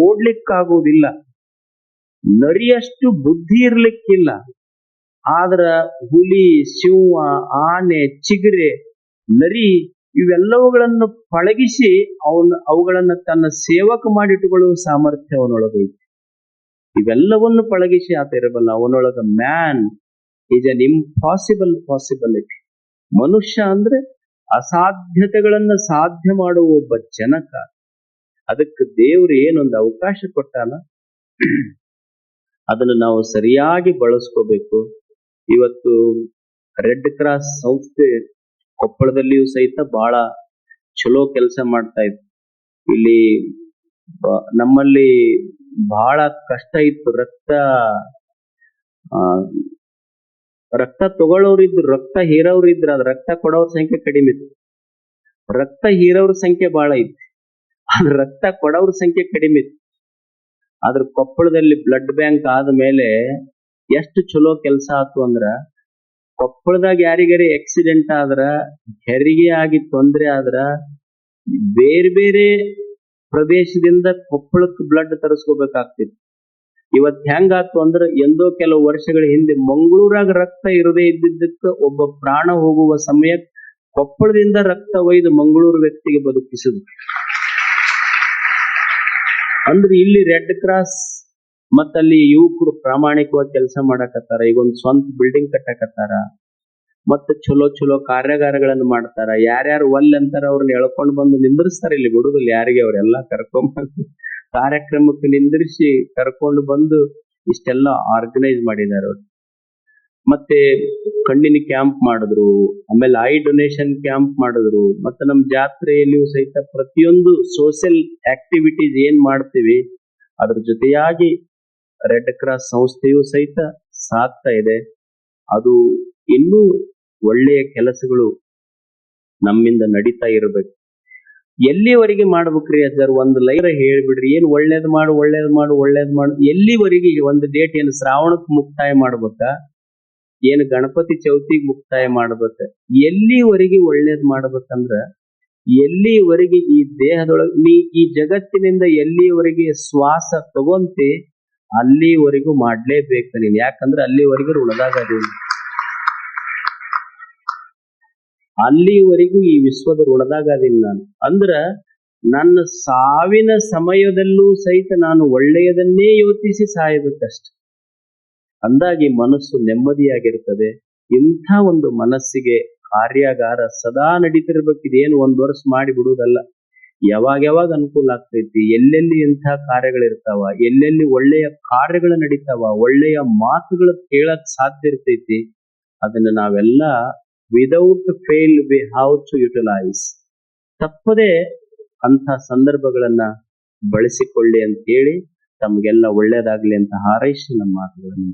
ಓಡ್ಲಿಕ್ಕಾಗೋದಿಲ್ಲ ನರಿಯಷ್ಟು ಬುದ್ಧಿ ಇರ್ಲಿಕ್ಕಿಲ್ಲ, ಆದ್ರ ಹುಲಿ, ಸಿಂಹ, ಆನೆ, ಚಿಗರೆ, ನರಿ ಇವೆಲ್ಲವುಗಳನ್ನು ಪಳಗಿಸಿ ಅವನ, ಅವುಗಳನ್ನು ತನ್ನ ಸೇವಕ ಮಾಡಿಟ್ಟುಕೊಳ್ಳುವ ಸಾಮರ್ಥ್ಯ ಅವನೊಳಗೈತಿ. ಇವೆಲ್ಲವನ್ನು ಪಳಗಿಸಿ ಆತ ಇರಬಲ್ಲ, ಅವನೊಳಗ man is an impossible possibility ಮನುಷ್ಯ ಅಂದ್ರೆ ಅಸಾಧ್ಯತೆಗಳನ್ನ ಸಾಧ್ಯ ಮಾಡುವ ಒಬ್ಬ ಜನಕ. ಅದಕ್ಕೆ ದೇವ್ರು ಏನೊಂದು ಅವಕಾಶ ಕೊಟ್ಟಾನ? ಅದನ್ನು ನಾವು ಸರಿಯಾಗಿ ಬಳಸ್ಕೋಬೇಕು. ಇವತ್ತು ರೆಡ್ ಕ್ರಾಸ್ ಸಂಸ್ಥೆ ಕೊಪ್ಪಳದಲ್ಲಿಯೂ ಸಹಿತ ಬಹಳ ಚಲೋ ಕೆಲಸ ಮಾಡ್ತಾ ಇತ್ತು. ಇಲ್ಲಿ ನಮ್ಮಲ್ಲಿ ಬಹಳ ಕಷ್ಟ ಇತ್ತು. ರಕ್ತ ರಕ್ತ ತಗೊಳ್ಳೋರಿದ್ರು ರಕ್ತ ಹೀರೋರು ಇದ್ರ ರಕ್ತ ಕೊಡೋರ ಸಂಖ್ಯೆ ಕಡಿಮೆ ಇತ್ತು. ರಕ್ತ ಹೀರೋರ ಸಂಖ್ಯೆ ಬಹಳ ಇತ್ತು. ರಕ್ತ ಕೊಡೋರ ಸಂಖ್ಯೆ ಕಡಿಮೆ ಇತ್ತು. ಆದ್ರ ಕೊಪ್ಪಳದಲ್ಲಿ ಬ್ಲಡ್ ಬ್ಯಾಂಕ್ ಆದ ಮೇಲೆ ಎಷ್ಟು ಚಲೋ ಕೆಲಸ ಆತು ಅಂದ್ರ ಕೊಪ್ಪಳದಾಗ ಯಾರಿಗಾರಿ ಆಕ್ಸಿಡೆಂಟ್ ಆದ್ರ, ಹೆರಿಗೆ ಆಗಿ ತೊಂದ್ರೆ ಆದ್ರ, ಬೇರೆ ಬೇರೆ ಪ್ರದೇಶದಿಂದ ಕೊಪ್ಪಳಕ್ಕೆ ಬ್ಲಡ್ ತರಿಸ್ಕೋಬೇಕಾಗ್ತಿತ್ತು. ಇವತ್ ಹೆಂಗಾತು ಅಂದ್ರ ಎಂದೋ ಕೆಲವು ವರ್ಷಗಳ ಹಿಂದೆ ಮಂಗಳೂರಾಗ ರಕ್ತ ಇರದೇ ಇದ್ದಿದ್ದಕ್ಕ ಒಬ್ಬ ಪ್ರಾಣ ಹೋಗುವ ಸಮಯ ಕೊಪ್ಪಳದಿಂದ ರಕ್ತ ಒಯ್ದು ಮಂಗಳೂರು ವ್ಯಕ್ತಿಗೆ ಬದುಕಿಸಿದ್ರು. ಅಂದ್ರೆ ಇಲ್ಲಿ ರೆಡ್ ಕ್ರಾಸ್ ಮತ್ತಲ್ಲಿ ಯುವಕರು ಪ್ರಾಮಾಣಿಕವಾಗಿ ಕೆಲಸ ಮಾಡಕತ್ತಾರ, ಈಗ ಒಂದು ಸ್ವಂತ ಬಿಲ್ಡಿಂಗ್ ಕಟ್ಟಕತ್ತಾರ, ಮತ್ತೆ ಚಲೋ ಚಲೋ ಕಾರ್ಯಾಗಾರಗಳನ್ನು ಮಾಡ್ತಾರ. ಯಾರ್ಯಾರು ಒಲ್ ಅಂತಾರ ಅವ್ರನ್ನ ಎಳ್ಕೊಂಡ್ ಬಂದು ನಿಂದ್ರಿಸ್ತಾರ ಇಲ್ಲಿ ಬಿಡುದಿಲ್ಲ ಯಾರಿಗೆ ಅವರೆಲ್ಲ ಕರ್ಕೊಂಡ್ಬಂದು ಕಾರ್ಯಕ್ರಮಕ್ಕೆ ನಿಂದ್ರಿಸಿ ಕರ್ಕೊಂಡು ಬಂದು ಇಷ್ಟೆಲ್ಲ ಆರ್ಗನೈಸ್ ಮಾಡಿದ್ದಾರೆ ಅವ್ರು. ಮತ್ತೆ ಕಣ್ಣಿನ ಕ್ಯಾಂಪ್ ಮಾಡಿದ್ರು, ಆಮೇಲೆ ಐ ಡೊನೇಷನ್ ಕ್ಯಾಂಪ್ ಮಾಡಿದ್ರು, ಮತ್ತೆ ನಮ್ಮ ಜಾತ್ರೆಯಲ್ಲಿಯೂ ಸಹಿತ ಪ್ರತಿಯೊಂದು ಸೋಷಿಯಲ್ ಆಕ್ಟಿವಿಟೀಸ್ ಏನ್ ಮಾಡ್ತೀವಿ, ಅದ್ರ ಜೊತೆಯಾಗಿ ರೆಡ್ ಕ್ರಾಸ್ ಸಂಸ್ಥೆಯೂ ಸಹಿತ ಸಾಕ್ತಾ ಇದೆ. ಅದು ಇನ್ನೂ ಒಳ್ಳೆಯ ಕೆಲಸಗಳು ನಮ್ಮಿಂದ ನಡೀತಾ ಇರಬೇಕು. ಎಲ್ಲಿವರೆಗೆ ಮಾಡ್ಬೇಕ್ರಿ ಸರ್? ಒಂದು ಲೈರ ಹೇಳ್ಬಿಡ್ರಿ. ಏನ್ ಒಳ್ಳೇದ್ ಮಾಡು ಒಳ್ಳೇದ್ ಮಾಡು ಒಳ್ಳೇದ್ ಮಾಡು. ಎಲ್ಲಿವರೆಗೆ ಒಂದು ಡೇಟ್ ಏನು ಶ್ರಾವಣಕ್ಕೆ ಮುಕ್ತಾಯ ಮಾಡ್ಬೇಕಾ? ಏನು ಗಣಪತಿ ಚೌತಿಗೆ ಮುಕ್ತಾಯ ಮಾಡ್ಬೇಕ, ಎಲ್ಲಿವರೆಗೆ ಒಳ್ಳೇದ್ ಮಾಡ್ಬೇಕಂದ್ರ, ಎಲ್ಲಿವರೆಗೆ ಈ ದೇಹದೊಳಗೆ, ನೀ ಈ ಜಗತ್ತಿನಿಂದ ಎಲ್ಲಿವರೆಗೆ ಶ್ವಾಸ ತಗೊಂತಿ, ಅಲ್ಲಿವರೆಗೂ ಮಾಡ್ಲೇಬೇಕು ನೀನ್. ಯಾಕಂದ್ರೆ ಅಲ್ಲಿವರೆಗೂ ಅದೀನಿ ಅಲ್ಲಿವರೆಗೂ ಈ ವಿಶ್ವದ ಋಣದಾಗ ಅದೀನಿ ನಾನು. ಅಂದ್ರ ನನ್ನ ಸಾವಿನ ಸಮಯದಲ್ಲೂ ಸಹಿತ ನಾನು ಒಳ್ಳೆಯದನ್ನೇ ಯೋಚಿಸಿ ಸಾಯಬೇಕಷ್ಟೆ. ಅಂದಾಗಿ ಮನಸ್ಸು ನೆಮ್ಮದಿಯಾಗಿರ್ತದೆ. ಇಂಥ ಒಂದು ಮನಸ್ಸಿಗೆ ಕಾರ್ಯಾಗಾರ ಸದಾ ನಡೀತಿರ್ಬೇಕಿದೇನು ಒಂದ್ ವರ್ಷ ಮಾಡಿ ಬಿಡುವುದಲ್ಲ. ಯಾವಾಗ ಯಾವಾಗ ಅನುಕೂಲ ಆಗ್ತೈತಿ, ಎಲ್ಲೆಲ್ಲಿ ಇಂಥ ಕಾರ್ಯಗಳಿರ್ತಾವ, ಎಲ್ಲೆಲ್ಲಿ ಒಳ್ಳೆಯ ಕಾರ್ಯಗಳು ನಡೀತಾವ, ಒಳ್ಳೆಯ ಮಾತುಗಳು ಕೇಳಕ್ ಸಾಧ್ಯ ಇರ್ತೈತಿ, ಅದನ್ನ ನಾವೆಲ್ಲ without fail we how to utilize ತಪ್ಪದೆ ಅಂಥ ಸಂದರ್ಭಗಳನ್ನ ಬಳಸಿಕೊಳ್ಳಿ ಅಂತ ಹೇಳಿ ತಮ್ಗೆಲ್ಲ ಒಳ್ಳೇದಾಗ್ಲಿ ಅಂತ ಹಾರೈಸಿ ನಮ್ಮ ಮಾತುಗಳನ್ನು.